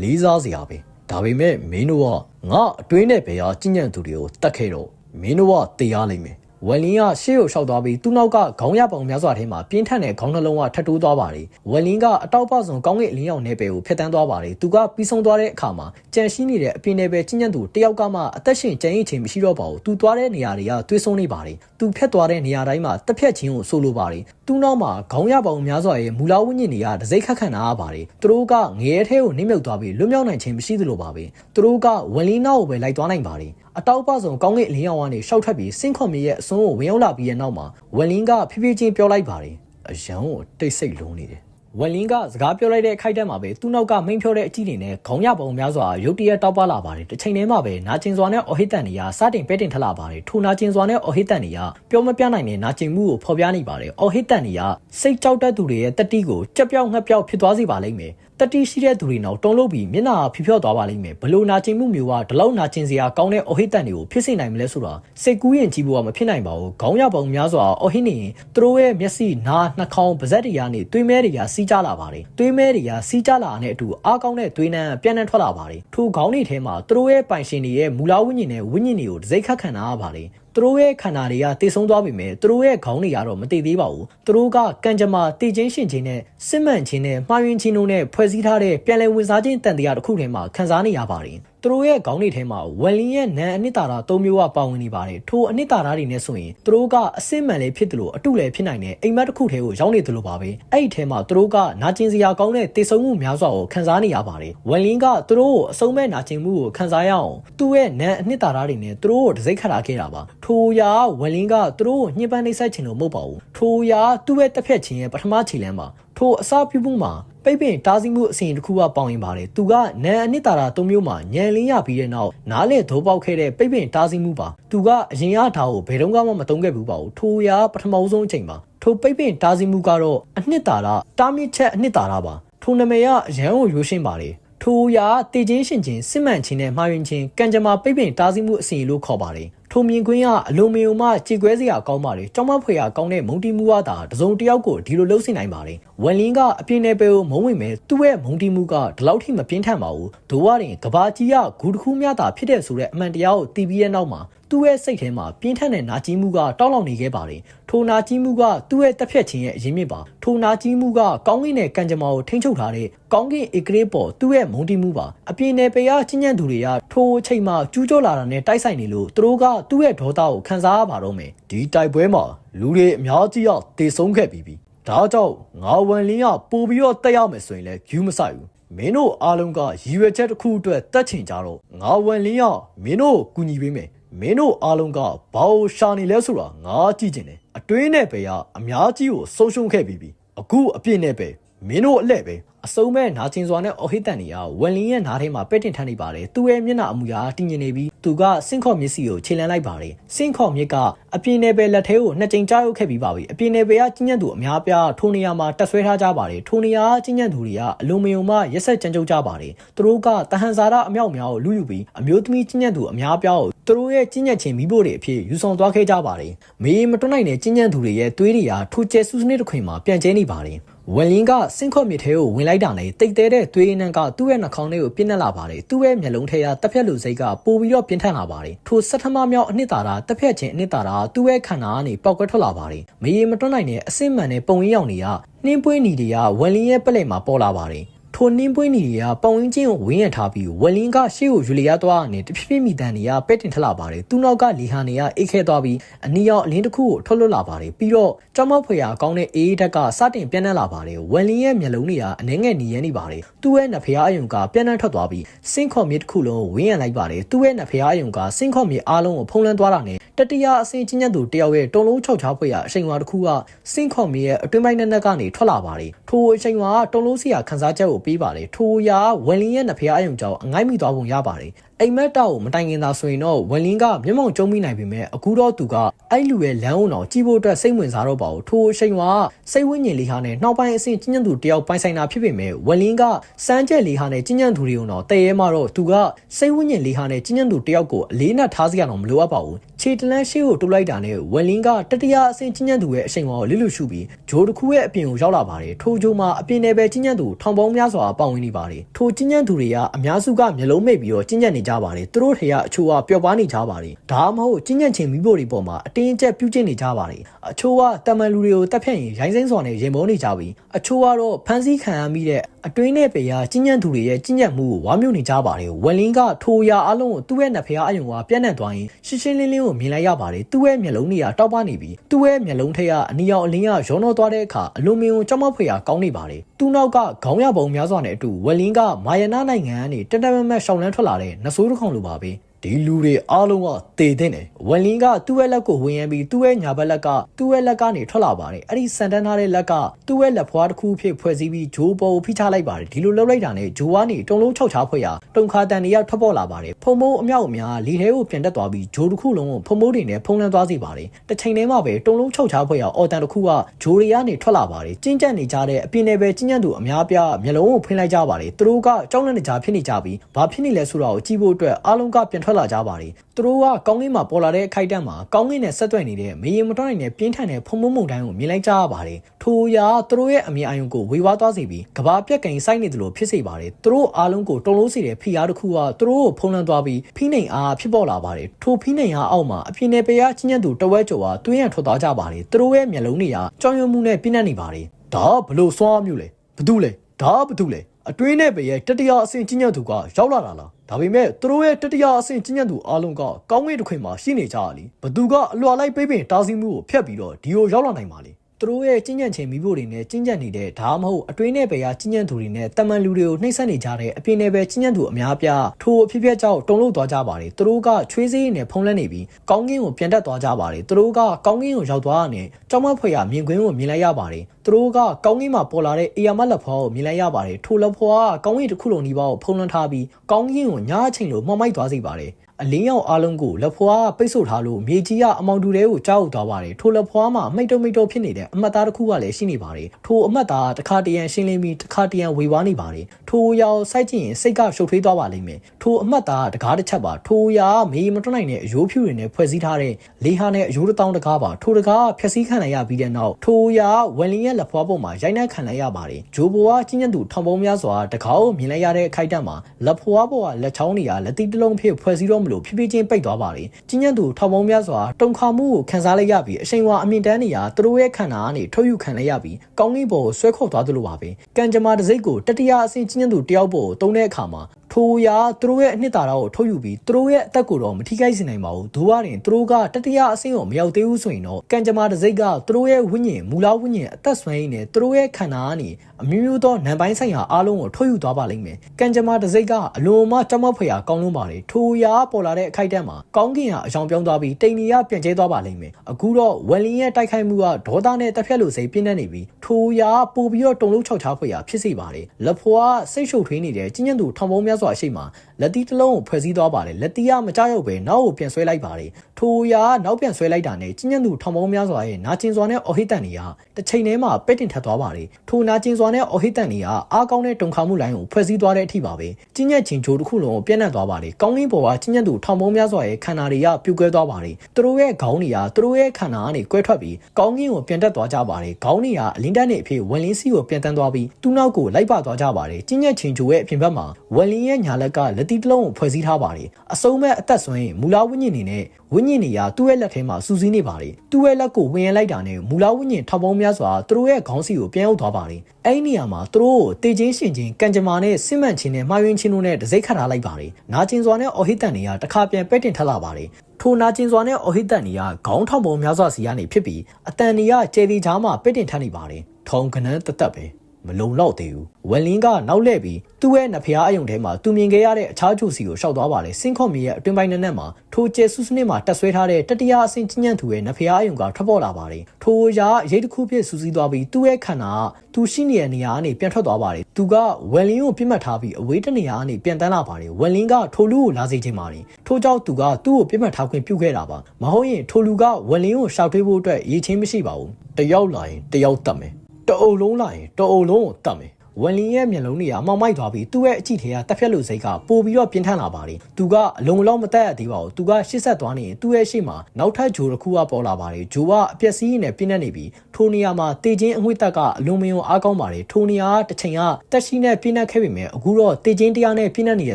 လေးစားစရာပဲဒါပေမဲ့မင်းတို့ကငါအတွင်းနဲ့ဘယ်ဟာကျင့်ကြံသူတွေကိုတတ်ခဲ့တော့မင်းတို့ကတရားလိမ့်မယ် ဝက်လင်းကရှေ့ကိုရှောက်သွားပြီးသူ့နောက်ကခေါင်းရပုံများစွာထဲမှာပြင်းထန်တဲ့ခေါင်းနှလုံးကထပ်တိုးသွားပါတယ်ဝက်လင်းကအတောက်ပဆုံကောင်းကင်အလင်းရောင်နယ်ပယ်ကိုဖျက်ဆီးသွားပါတယ်သူကပြီးဆုံးသွားတဲ့အခါမှာကြံရှိနေတဲ့အပြင်နယ်ပယ်ချင်းညံ့သူတယောက်ကမှအသက်ရှင်ကြံ့ရည်ခြင်းမရှိတော့ပါဘူးသူသွားတဲ့နေရာတွေကသွေးဆုံးနေပါတယ်သူဖျက်သွားတဲ့နေရာတိုင်းမှာတက်ဖြတ်ခြင်းကိုဆိုလိုပါတယ်သူ့နောက်မှာခေါင်းရပုံများစွာရဲ့မူလာဝိညာဉ်တွေကဒစိမ့်ခတ်ခံနာရပါတယ်သူတို့ကငရဲထဲကိုနှိမ့်မြုပ်သွားပြီးလွတ်မြောက်နိုင်ခြင်းမရှိသလိုပါပဲသူတို့ကဝက်လင်းနောက်ကိုပဲလိုက်သွားနိုင်ပါတယ်အတောက်ပဆုံကောင်းကင်အလင်းရောင်ကနေရှောက်ထွက်ပြီးစင့်ခွန်မြေရဲ့အစွန်းကိုဝင်ရောက်လာပြီးတဲ့နောက်မှာဝက်လင်းကဖြည်းဖြည်းချင်းပြောလိုက်ပါတယ်အယံကိုတိတ်ဆိတ်လုံးနေတယ်ဝက်လင်းကစကားပြောလိုက်တဲ့အခိုက်အတန့်မှာပဲသူ့နောက်ကမိန်ဖြောတဲ့အကြည့်တွေနဲ့ခေါင်းရပုံများစွာရုတ်တရက်တောက်ပလာပါတယ်တစ်ချိန်တည်းမှာပဲနာကျင်စွာနဲ့အော်ဟစ်တန်တွေကစတင်ပဲတင်ထလာပါတယ်ထိုနာကျင်စွာနဲ့အော်ဟစ်တန်တွေကပြောမပြနိုင်တဲ့နာကျင်မှုကိုဖော်ပြနေပါတယ်အော်ဟစ်တန်တွေကစိတ်ကြောက်တတ်သူတွေရဲ့တတိကိုကြက်ပြောက်ငှက်ပြောက်ဖြစ်သွားစေပါလိမ့်မယ် တတိရှိတဲ့သူတွေနောက်တုံလို့ပြီးမျက်နှာဖြဖြော့သွားပါလိမ့်မယ်ဘလို့နာကျင်မှုမျိုးကဒီလောက်နာကျင်စရာကောင်းတဲ့အော်ဟစ်တန်တွေကိုဖြစ်စေနိုင်မလဲဆိုတာစိတ်ကူးရင်ကြည့်ဖို့ကမဖြစ်နိုင်ပါဘူးခေါင်းရပုံများစွာအော်ဟစ်နေရင်သူတို့ရဲ့မျက်စိနားနှာခေါင်းပါးစပ်တွေကနေသွေးမဲတွေကစီးကြလာပါတယ်သွေးမဲတွေကစီးကြလာတဲ့အတူအားကောင်းတဲ့သွေးနှမ်းပြန်နှံထွက်လာပါတယ်ထိုခေါင်းတွေထဲမှာသူတို့ရဲ့ပိုင်ရှင်တွေရဲ့မူလဝိညာဉ်နဲ့ဝိညာဉ်တွေကိုဒစိမ့်ခတ်ခံထားရပါတယ် သူတို့ရဲ့ခန္ဓာတွေကတည်ဆုံးသွားပြီမဲ့သူတို့ရဲ့ခေါင်းတွေကတော့မတည်သေးပါဘူးသူတို့ကကံကြမ္မာတည်ခြင်းရှင်ခြင်းနဲ့စစ်မှန်ခြင်းနဲ့မှားယွင်းခြင်းတို့နဲ့ဖွဲ့စည်းထားတဲ့ပြန်လည်ဝင်စားခြင်းတန်တရားတစ်ခုထဲမှာခံစားနေရပါတယ် သူတို့ရဲ့ခေါင်းတွေထဲမှာဝယ်လင်းရဲ့နံအနှစ်သာရ၃မျိုးကပါဝင်နေပါတယ်ထိုအနှစ်သာရတွေနဲ့ဆိုရင်သူတို့ကအစစ်မှန်လေးဖြစ်တယ်လို့အတုလည်းဖြစ်နိုင်တဲ့အိမ်မက်တစ်ခုထဲကိုရောက်နေတယ်လို့ပါပဲအဲ့ဒီထဲမှာသူတို့ကနာကျင်စရာကောင်းတဲ့တည်ဆုံမှုများစွာကိုခံစားနေရပါတယ်ဝယ်လင်းကသူတို့ကိုအဆုံးမဲ့နာကျင်မှုကိုခံစားရအောင်သူ့ရဲ့နံအနှစ်သာရတွေနဲ့သူတို့ကိုတစိမ့်ခတ်လာခဲ့တာပါထိုရာဝယ်လင်းကသူတို့ကိုညှဉ်းပန်းနှိပ်စက်ခြင်းလို့မဟုတ်ပါဘူးထိုရာသူ့ရဲ့တစ်ဖက်ခြင်းရဲ့ပထမခြေလှမ်းပါထိုအစာပြုမှုမှာ ပိတ်ပင်တားဆီးမှုအစဉ်တစ်ခုကပေါင်ရင်ပါတယ်သူကနန်အနှစ်သာရသုံးမျိုးမှာညံလင်းရပြီးတဲ့နောက်နားလေသိုးပေါက်ခဲ့တဲ့ပိတ်ပင်တားဆီးမှုပါသူကအရင်အထားကိုဘယ်တော့မှမတုံးခဲ့ဘူးပါဘူးထိုရာပထမဆုံးအချိန်ပါထိုပိတ်ပင်တားဆီးမှုကတော့အနှစ်သာရတားမြစ်ချက်အနှစ်သာရပါထိုနမည်ကအရန်ကိုရိုးရှင်းပါတယ်ထိုရာတည်ခြင်းရှင်ခြင်းစစ်မှန်ခြင်းနဲ့မှားယွင်းခြင်းကံကြမ္မာပိတ်ပင်တားဆီးမှုအစဉ်လို့ခေါ်ပါတယ် ထိုမြင်ကွင်းကအလိုမယုံမှကြေကွဲစရာကောင်းပါလေကြောင်မဖွေရကောင်းတဲ့မုံတီမှုကသာတစုံတစ်ယောက်ကိုဒီလိုလှုပ်ဆင်နိုင်ပါလေဝမ်လင်းကအပြင်းနဲ့ပဲကိုမုံဝင်မဲ့သူ့ရဲ့မုံတီမှုကဒီလောက်ထိမပြင်းထန်ပါဘူးဒိုးဝရင်ကဘာကြီးကဂူတစ်ခုမျှတာဖြစ်တဲ့ဆိုတဲ့အမှန်တရားကိုတီးပြီးတဲ့နောက်မှာ သူ့ရဲ့စိတ်ထဲမှာပြင်းထန်တဲ့နာကျင်မှုကတောက်လောင်နေခဲ့ပါတယ်ထိုနာကျင်မှုကသူ့ရဲ့တက်ဖြတ်ခြင်းရဲ့အရင်းမြစ်ပါထိုနာကျင်မှုကကောင်းကင်နဲ့ကံကြမ္မာကိုထိန်းချုပ်ထားတဲ့ကောင်းကင်ဧကရေပေါ်သူ့ရဲ့မုံတီမှုပါအပြင်းနဲ့ပေရချင်းညံ့သူတွေကထိုအချိန်မှာကျူးကျော်လာတာနဲ့တိုက်ဆိုင်နေလို့သူတို့ကသူ့ရဲ့ဒေါသကိုခံစားရပါတော့မယ်ဒီတိုက်ပွဲမှာလူတွေအများကြီးရောက်တေဆုံးခဲ့ပြီးပြီဒါကြောင့်ငါဝန်လင်းကပို့ပြီးတော့တက်ရမယ်ဆိုရင်လည်းယူမဆိုင်ဘူးမင်းတို့အားလုံးကရည်ရွယ်ချက်တစ်ခုအတွက်တက်ချင်ကြတော့ငါဝန်လင်းကမင်းတို့ကိုကူညီပေးမယ် မင်းတို့အားလုံးကဘာလို့ရှာနေလဲဆိုတာငါကြည့်ချင်တယ်အတွင်းနဲ့ပဲကအများကြီးကိုဆုံးရှုံးခဲ့ပြီးပြီအခုအပြစ်နဲ့ပဲ မင်းတို့အလှဲ့ပဲအစုံမဲ့နာကျင်စွာနဲ့အော်ဟစ်တန်တွေကဝယ်လင်းရဲ့နားထဲမှာပဲ့တင်ထမ်းနေပါတယ်သူ့ရဲ့မျက်နှာအမူအရာတည်ငြိမ်နေပြီးသူကစင့်ခေါ်မျက်စိကိုခြေလန်းလိုက်ပါတယ်စင့်ခေါ်မျက်ကအပြင်းနယ်ပယ်လက်ထဲကိုနှစ်ကြိမ်ကြားရောက်ခဲ့ပြီးပါပြီအပြင်းနယ်ပယ်ကကြီးညံ့သူအများပြားထိုနေရာမှာတက်ဆွဲထားကြပါတယ်ထိုနေရာကကြီးညံ့သူတွေကအလုံးမယုံမှရက်ဆက်ကြမ်းကြုတ်ကြပါတယ်သူတို့ကတဟန်စာရအမြောက်များကိုလူယူပြီးအမျိုးသမီးကြီးညံ့သူအများပြားကိုသူတို့ရဲ့ကြီးညံ့ခြင်းမိဖို့တွေအဖြစ်ယူဆောင်သွားခဲ့ကြပါတယ်မေးမတွန်းနိုင်တဲ့ကြီးညံ့သူတွေရဲ့သွေးတွေကထိုကျဲဆူစနစ်တစ်ခွင်မှာပြန်ကျဲနေပါတယ် ဝယ်လင်းကစင့်ခေါ်မြစ်ထဲကိုဝင်လိုက်တာနဲ့တိတ်တဲတဲ့သွေးနှံကသူ့ရဲ့နှာခေါင်းထဲကိုပြင်းနှက်လာပါတယ်သူ့ရဲ့မျက်လုံးထဲကတက်ဖြတ်လူစိတ်ကပိုပြီးတော့ပြင်းထန်လာပါတယ်ထိုစက်ထမမြောက်အနှစ်သာရတက်ဖြတ်ခြင်းအနှစ်သာရသူ့ရဲ့ခန္ဓာကနေပေါက်ကွဲထွက်လာပါတယ်မရေမတွန်းနိုင်တဲ့အစစ်မှန်တဲ့ပုံရင်းရောင်တွေကနှင်းပွေးနီတွေကဝယ်လင်းရဲ့ပလက်မှာပေါ်လာပါတယ် ထိုနှင်းပွေးနေတွေကပေါင်ရင်းချင်းကိုဝင်းရထားပြီးဝက်လင်းကရှေ့ကိုယူလျားသွားနေတဖြည်းဖြည်းမိတန်တွေကပဲ့တင်ထလာပါတယ်သူ့နောက်ကလီဟာနေကအိတ်ခဲသွားပြီးအနီရောင်အလင်းတစ်ခုကိုထွက်လွတ်လာပါတယ်ပြီးတော့ကြောင်မဖွေရကောင်းတဲ့အေးဓာတ်ကစတင်ပြန့်နှံ့လာပါတယ်ဝက်လင်းရဲ့မျက်လုံးတွေကအနှဲငယ်နေရနေပါတယ်သူ့ရဲ့နဖျားအယုံကပြန့်နှံ့ထွက်သွားပြီးစင့်ခေါ်မြစ်တစ်ခုလုံးဝင်းရလိုက်ပါတယ်သူ့ရဲ့နဖျားအယုံကစင့်ခေါ်မြစ်အားလုံးကိုဖုံးလွှမ်းသွားတာနဲ့ တတိယအဆင့်ချင်းညက်သူတယောက်ရဲ့တုံလုံး၆ချားဖွေရအချိန်ဝါတစ်ခုကစင့်ခေါ်မြစ်ရဲ့အတွင်းပိုင်းနဲ့နဲ့ကနေထွက်လာပါတယ်ထိုအချိန်ဝါကတုံလုံးစီယာခန်းစားချက်ကိုပေးပါတယ်ထိုရာဝယ်လင်းရဲ့နဖျားအယုံကြောင့်အငိုက်မိသွားပုံရပါတယ် အိမ်မက်တောက်ကိုမတိုင်ခင်သာဆိုရင်တော့ဝယ်လင်းကမျက်မှောင်ကျုံမိနိုင်ပေမဲ့အခုတော့သူကအဲ့လူရဲ့လမ်းအောင်ကြည့်ဖို့အတွက်စိတ်ဝင်စားတော့ပါဘူးထိုအချိန်ကစိတ်ဝိညာဉ်လေးဟာနဲ့နှောက်ပိုင်းအဆင့်ကျဉ်းကျဉ်းသူတယောက်ပိုင်ဆိုင်တာဖြစ်ပေမဲ့ဝယ်လင်းကစမ်းကျက်လေးဟာနဲ့ကျဉ်းကျဉ်းသူတွေကတော့တည်ရဲမှာတော့သူကစိတ်ဝိညာဉ်လေးဟာနဲ့ကျဉ်းကျဉ်းသူတယောက်ကိုအလေးနက်ထားစရာတော့မလိုအပ်ပါဘူးခြေတလန်းရှိကိုတူလိုက်တာနဲ့ဝယ်လင်းကတတိယအဆင့်ကျဉ်းကျဉ်းသူရဲ့အချိန်ကိုလစ်လူရှုပြီးဂျိုးတစ်ခုရဲ့အပြင်ကိုရောက်လာပါတယ်ထိုဂျိုးမှာအပြင်နယ်ပဲကျဉ်းကျဉ်းသူထောင်ပေါင်းများစွာပေါဝင်နေပါတယ်ထိုကျဉ်းကျဉ်းသူတွေကအများစုကမျက်လုံးမိတ်ပြီးတော့ကျဉ်းကျဉ်းနေကြကြပါတယ်သူတို့ထေကအချို့ကပျော်ပါနေကြပါတယ်ဒါမှမဟုတ်ကျဉ်းညံ့ချင်းမိဖို့တွေပေါ်မှာအတင်းအကျပ်ပြုတ်ကျင့်နေကြပါတယ်အချို့ကတမန်လူတွေကိုတက်ဖြတ်ရင်ရိုင်းစိမ့်စွာနဲ့ရင်မောနေကြပြီးအချို့ကတော့ဖမ်းဆီးခံရမိတဲ့အတွင်းနဲ့ပေရကျဉ်းညံ့သူတွေရဲ့ကျဉ်းညံ့မှုကိုဝါမျိုးနေကြပါတယ်ဝက်လင်းကထိုးရအလုံးကိုသူ့ရဲ့နှစ်ဖျားအယုံကပြန့်နှံ့သွားရင်ရှင်းရှင်းလင်းလင်းကိုမြင်လိုက်ရပါတယ်သူ့ရဲ့မျက်လုံးတွေကတောက်ပနေပြီးသူ့ရဲ့မျက်လုံးထက်ကအနီရောင်အလင်းကရောနှောသွားတဲ့အခါအလွန်မင်းကိုကြောက်မဖွယ်ရာကောင်းနေပါတယ် သူ့နောက်ကခေါင်းရပုံများစွာနဲ့အတူဝက်လင်းကမာယနာနိုင်ငံကနေတက်တက်မတ်မတ်ရှောင်းလန်းထွက်လာတဲ့နဆိုးတစ်ကောင်လိုပါပဲ ဒီလူတွေအားလုံးကတေတဲ့တယ်ဝက်လင်းကသူ့ရဲ့လက်ကိုဝင်ရပြီးသူ့ရဲ့ညာဘက်လက်ကသူ့ရဲ့လက်ကနေထွက်လာပါတယ်အဲ့ဒီစန်တန်းထားတဲ့လက်ကသူ့ရဲ့လက်ဖွားတစ်ခုဖြစ်ဖွဲ့စည်းပြီးဂျိုးပေါ်ကိုဖိချလိုက်ပါတယ်ဒီလိုလှုပ်လိုက်တာနဲ့ဂျိုးကနေတုံလုံး၆ချားဖွဲ့ရာတုံခါတန်တွေကထွက်ပေါ်လာပါတယ်ဖုံမိုးအမြောက်အများလေထဲကိုပြန်တက်သွားပြီးဂျိုးတစ်ခုလုံးကိုဖုံမိုးတွေနဲ့ဖုံးလန်းသွားစေပါတယ်တစ်ချိန်တည်းမှာပဲတုံလုံး၆ချားဖွဲ့ရာအော်တန်တစ်ခုကဂျိုးတွေကနေထွက်လာပါတယ်ကျင်းကျက်နေကြတဲ့အပြင်နယ်ပဲကျင်းကျက်သူအများပြားမျက်လုံးကိုဖွင့်လိုက်ကြပါတယ်သူတို့ကကြောက်လန့်နေကြဖြစ်နေကြပြီးဘာဖြစ်နေလဲဆိုတာကိုကြည့်ဖို့အတွက်အားလုံးကပြန်ထွက်လာကြပါတယ်သူတို့ကကောင်းကင်မှာပေါ်လာတဲ့အခိုက်အတန့်မှာကောင်းကင်နဲ့ဆက်သွယ်နေတဲ့မေရင်မတော်နိုင်တဲ့ပြင်းထန်တဲ့ဖုံမုံမုံတိုင်းကိုမြင်လိုက်ကြရပါတယ်ထိုအရာသူတို့ရဲ့အမြင်အာရုံကိုဝေဝါးသွားစေပြီးကဘာပြက်ကင်စိုက်နေတယ်လို့ဖြစ်စေပါတယ်သူတို့အားလုံးကိုတုံလို့စေတဲ့ဖိအားတစ်ခုကသူတို့ကိုဖုံးလန်းသွားပြီးဖိနှိမ်အားဖြစ်ပေါ်လာပါတယ်ထိုဖိနှိမ်အားအောက်မှာအပြင်းနဲ့ပရားချင်းညံ့သူတဝက်ကျော်ကတွင်းရထွက်သွားကြပါတယ်သူတို့ရဲ့မျက်လုံးတွေကကြောင်ရွံ့မှုနဲ့ပြင်းနေနေပါတယ်ဒါကဘလို့စွာမျိုးလဲဘာတူလဲဒါကဘာတူလဲအတွင်းနဲ့ပဲရဲ့တတိယအဆင့်ချင်းညံ့သူကရောက်လာတာလား ဒါပေမဲ့သူတို့ရဲ့တတိယအဆင့်ကျဉ်းညံ့သူအားလုံးကကောင်းကင်တစ်ခွင်မှာရှိနေကြရလीဘသူကအလွာလိုက်ပိတ်ပင်တားဆီးမှုကိုဖျက်ပြီးတော့ဒီကိုရောက်လာနိုင်ပါလေ သူတို့ရဲ့ကျဉ်းညံ့ခြင်းမိဖို့တွေနဲ့ကျဉ်းညံ့နေတဲ့ဒါမှမဟုတ်အတွင်းနဲ့ပဲရကျဉ်းညံ့သူတွေနဲ့တမန်လူတွေကိုနှိမ့်ဆက်နေကြတဲ့အပြင်နဲ့ပဲကျဉ်းညံ့သူအများပြားထိုအဖြစ်ဖြစ်ကြောင့်တုံလို့သွားကြပါတယ်သူတို့ကချွေးစေးနဲ့ဖုံးလက်နေပြီးကောင်းကင်ကိုပြန်တက်သွားကြပါတယ်သူတို့ကကောင်းကင်ကိုရောက်သွားတဲ့ကြောင်မဖွယ်ရမြင်ကွင်းကိုမြင်လိုက်ရပါတယ်သူတို့ကကောင်းကင်မှာပေါ်လာတဲ့အေယာမလက်ဖွားကိုမြင်လိုက်ရပါတယ်ထိုလက်ဖွားကကောင်းကင်တစ်ခုလုံးဒီပါကိုဖုံးလွှမ်းထားပြီးကောင်းကင်ကိုညအချိန်လိုမှောက်မိုက်သွားစေပါတယ် အလင်းရောက်အားလုံးကိုလက်ဖွားကပိတ်ဆို့ထားလို့မြေကြီးကအမောင်တူတဲကိုကြောက်သွားပါတယ်ထိုလက်ဖွားမှာမိတ်တုံမိတ်တုံဖြစ်နေတဲ့အမတ်သားတစ်ခုကလည်းရှိနေပါတယ်ထိုအမတ်သားတစ်ခါတရံရှင်းလင်းပြီးတစ်ခါတရံဝေဝါးနေပါတယ်ထိုရောက်စိုက်ကြည့်ရင်စိတ်ကရှုပ်ထွေးသွားပါလိမ့်မယ်ထိုအမတ်သားတကားတစ်ချက်ပါထိုရာမေးမတွနိုင်တဲ့အယိုးဖြူတွေနဲ့ဖွဲ့စည်းထားတဲ့လေဟာနဲ့အယိုးတစ်တောင်းတကားပါထိုတကားဖျက်ဆီးခံလိုက်ရပြီးတဲ့နောက်ထိုရာဝန်လင်းရဲ့လက်ဖွားပေါ်မှာရိုက်နှက်ခံလိုက်ရပါတယ်ဂျိုးဘွားချင်းညံ့သူထောင်ပုံးများစွာတကားကိုမြင်လိုက်ရတဲ့အခိုက်အတန့်မှာလက်ဖွားပေါ်ကလက်ချောင်းတွေကလက်တိတစ်လုံးဖြစ်ဖွဲ့စည်းတော့မလို့ဖြည်းဖြည်းချင်းပိတ်သွားပါတယ်ချင်းညံ့သူထောင်ပုံးများစွာတုံခါမှုကိုခံစားလိုက်ရပြီးအချိန်ဝါအမြင့်တန်းနေရာသူတို့ရဲ့ခန္ဓာကနေထုတ်ယူခံလိုက်ရပြီးကောင်းကင်ပေါ်ကိုဆွဲခေါ်သွားသလိုပါပဲကံကြမ္မာတစ်စိတ်ကိုတတိယအဆင့်ချင်းညံ့သူတယောက်ပေါ်ကိုတုံးတဲ့အခါမှာ ထိုရာသူတို့ရဲ့အနှစ်သာရကိုထုတ်ယူပြီးသူတို့ရဲ့အသက်ကိုတော့မထိခိုက်စေနိုင်ပါဘူး။ဒို့ဝရင်သူတို့ကတတိယအဆင့်ကိုမရောက်သေးဘူးဆိုရင်တော့ကံကြမ္မာတစ်စိတ်ကသူတို့ရဲ့ဝိညာဉ်မူလဝိညာဉ်အသက်ဆွမ်းရည်နဲ့သူတို့ရဲ့ခန္ဓာကနေအမျိုးမျိုးသောနံပိုင်းဆိုင်ရာအားလုံးကိုထုတ်ယူသွားပါလိမ့်မယ်။ကံကြမ္မာတစ်စိတ်ကအလွန်မှကြောက်မက်ဖွယ်ရာကောင်းလုံးပါလေ။ထိုရာပေါ်လာတဲ့အခိုက်အတန့်မှာကောင်းကင်ကအယောင်ပြောင်းသွားပြီးတိမ်နီရပြန်ကျဲသွားပါလိမ့်မယ်။အခုတော့ဝယ်လင်းရဲ့တိုက်ခိုက်မှုကဒေါသနဲ့တက်ဖြတ်လို့စိတ်ပြင်းနေနေပြီးထိုရာပို့ပြီးတော့တုံလုံးချောက်ချားဖွယ်ရာဖြစ်စေပါတယ်။လက်ဖွားစိတ်ရှုပ်ထွေးနေတဲ့ကျဉ်းညံ့သူထောင်ပုံးများစွာအရှိမှာလက်တီးတစ်လုံးကိုဖွဲ့စည်းသွားပါတယ်လက်တီးကမကြောက်ရောက်ပဲနောက်ကိုပြန်ဆွဲလိုက်ပါတယ်ထိုရာနောက်ပြန်ဆွဲလိုက်တာနဲ့ကျဉ်းညံ့သူထောင်ပေါင်းများစွာရဲ့နာကျင်စွာနဲ့အော်ဟစ်တန်တွေကတစ်ချိန်တည်းမှာပဲ့တင်ထပ်သွားပါတယ်ထိုနာကျင်စွာနဲ့အော်ဟစ်တန်တွေကအားကောင်းတဲ့တုံခါမှုလိုင်းကိုဖွဲ့စည်းသွားတဲ့အထိပါပဲကျဉ်းညက်ချင်းချိုးတစ်ခုလုံးကိုပြန့်နှံ့သွားပါတယ်ကောင်းကင်ပေါ်ကကျဉ်းညက်သူထောင်ပေါင်းများစွာရဲ့ခန္ဓာတွေကပြိုကွဲသွားပါတယ်သူတို့ရဲ့ခေါင်းတွေကသူတို့ရဲ့ခန္ဓာကနေကွဲထွက်ပြီးကောင်းကင်ကိုပြန်တက်သွားကြပါတယ်ခေါင်းတွေကအလင်းတက်နေအဖြစ်ဝင်လင်းစီကိုပြန်တန်းသွားပြီးသူ့နောက်ကိုလိုက်ပါသွားကြပါတယ်ကျဉ်းညက်ချင်းချိုးရဲ့အပြင်ဘက်မှာဝင်လင်းရဲ့ညာလက်ကလက်တီတစ်လုံးကိုဖွဲ့စည်းထားပါတယ်အစုံမဲ့အသက်ဆွမ်းရင်မူလဝိညာဉ်နေနဲ့ဝိညာဉ်တွေကသူ့ရဲ့လက်ထဲမှာစူးစီးနေပါတယ်သူ့ရဲ့လက်ကိုဝင်ရလိုက်တာနဲ့မူလဝိညာဉ်ထောင်ပေါင်းများစွာသူတို့ရဲ့ခေါင်းစီကိုပြန်ရောက်သွားပါတယ်အဲ့ဒီနေရာမှာသူတို့ကိုတေချင်းရှင်ချင်းကံကြမ္မာနဲ့စစ်မှန်ချင်းနဲ့မှားယွင်းချင်းတို့နဲ့တစိမ့်ခတ်ထားလိုက်ပါတယ်နာကျင်စွာနဲ့အော်ဟစ်တန်တွေကတစ်ခါပြန်ပဲ့တင်ထက်လာပါတယ်ထိုနာကျင်စွာနဲ့အော်ဟစ်တန်တွေကခေါင်းထောင်ပုံများစွာစီကနေဖြစ်ပြီးအတန်တွေကကျယ်ဒီချားမှာပဲ့တင်ထက်နေပါတယ်ထုံကနန်းတသက်ပဲ မလုံလောက်သေးဘူးဝက်လင်းကနောက်လှည့်ပြီးသူ့ရဲ့နဖျားအယုံထဲမှာသူမြင်ခဲ့ရတဲ့အခြားကျိုစီကိုရှောက်သွားပါလေစင်ခွန်မီရဲ့အတွင်ပိုင်းနက်နက်မှာထိုကျဲဆုစနစ်မှာတက်ဆွဲထားတဲ့တတိယအဆင့်ချင်းညံ့သူရဲ့နဖျားအယုံကထွက်ပေါ်လာပါတယ်ထိုရာရိတ်တစ်ခုဖြစ်စူးစီးသွားပြီးသူ့ရဲ့ခန္ဓာကသူရှိနေတဲ့နေရာကနေပြန်ထွက်သွားပါတယ်သူကဝက်လင်းကိုပြစ်မှတ်ထားပြီးအဝေးတနေရာကနေပြန်တန်းလာပါတယ်ဝက်လင်းကထိုလူကိုလာစေခြင်းပါတယ်ထို့ကြောင့်သူကသူ့ကိုပြစ်မှတ်ထားခွင့်ပြုခဲ့တာပါမဟုတ်ရင်ထိုလူကဝက်လင်းကိုရှောက်ထွေးဖို့အတွက်ရည်ချင်းမရှိပါဘူးတယောက်လာရင်တယောက်တတ်မယ် တအုပ်လုံးလာရင်တအုပ်လုံးကိုတတ်မယ် ဝဝန်လင်းရဲ့မျက်လုံးတွေကအမောက်မိုက်သွားပြီးသူ့ရဲ့အကြည့်ထဲကတက်ဖြတ်လို့စိတ်ကပို့ပြီးတော့ပြင်းထန်လာပါတယ်သူကအလုံးလုံးမတက်ရသေးပါဘူးသူကရှစ်ဆက်သွားနေရင်သူ့ရဲ့ရှေ့မှာနောက်ထပ်ဂျိုတစ်ခုကပေါ်လာပါတယ်ဂျိုကအပျက်စီးရင်းနဲ့ပြင်းနေနေပြီးထိုနေရာမှာတေချင်းအငွေ့တက်ကအလွန်မယုံအားကောင်းပါတယ်ထိုနေရာကတစ်ချိန်ကတက်ရှိနဲ့ပြင်းနေခဲ့ပေမဲ့အခုတော့တေချင်းတရားနဲ့ပြင်းနေနေရ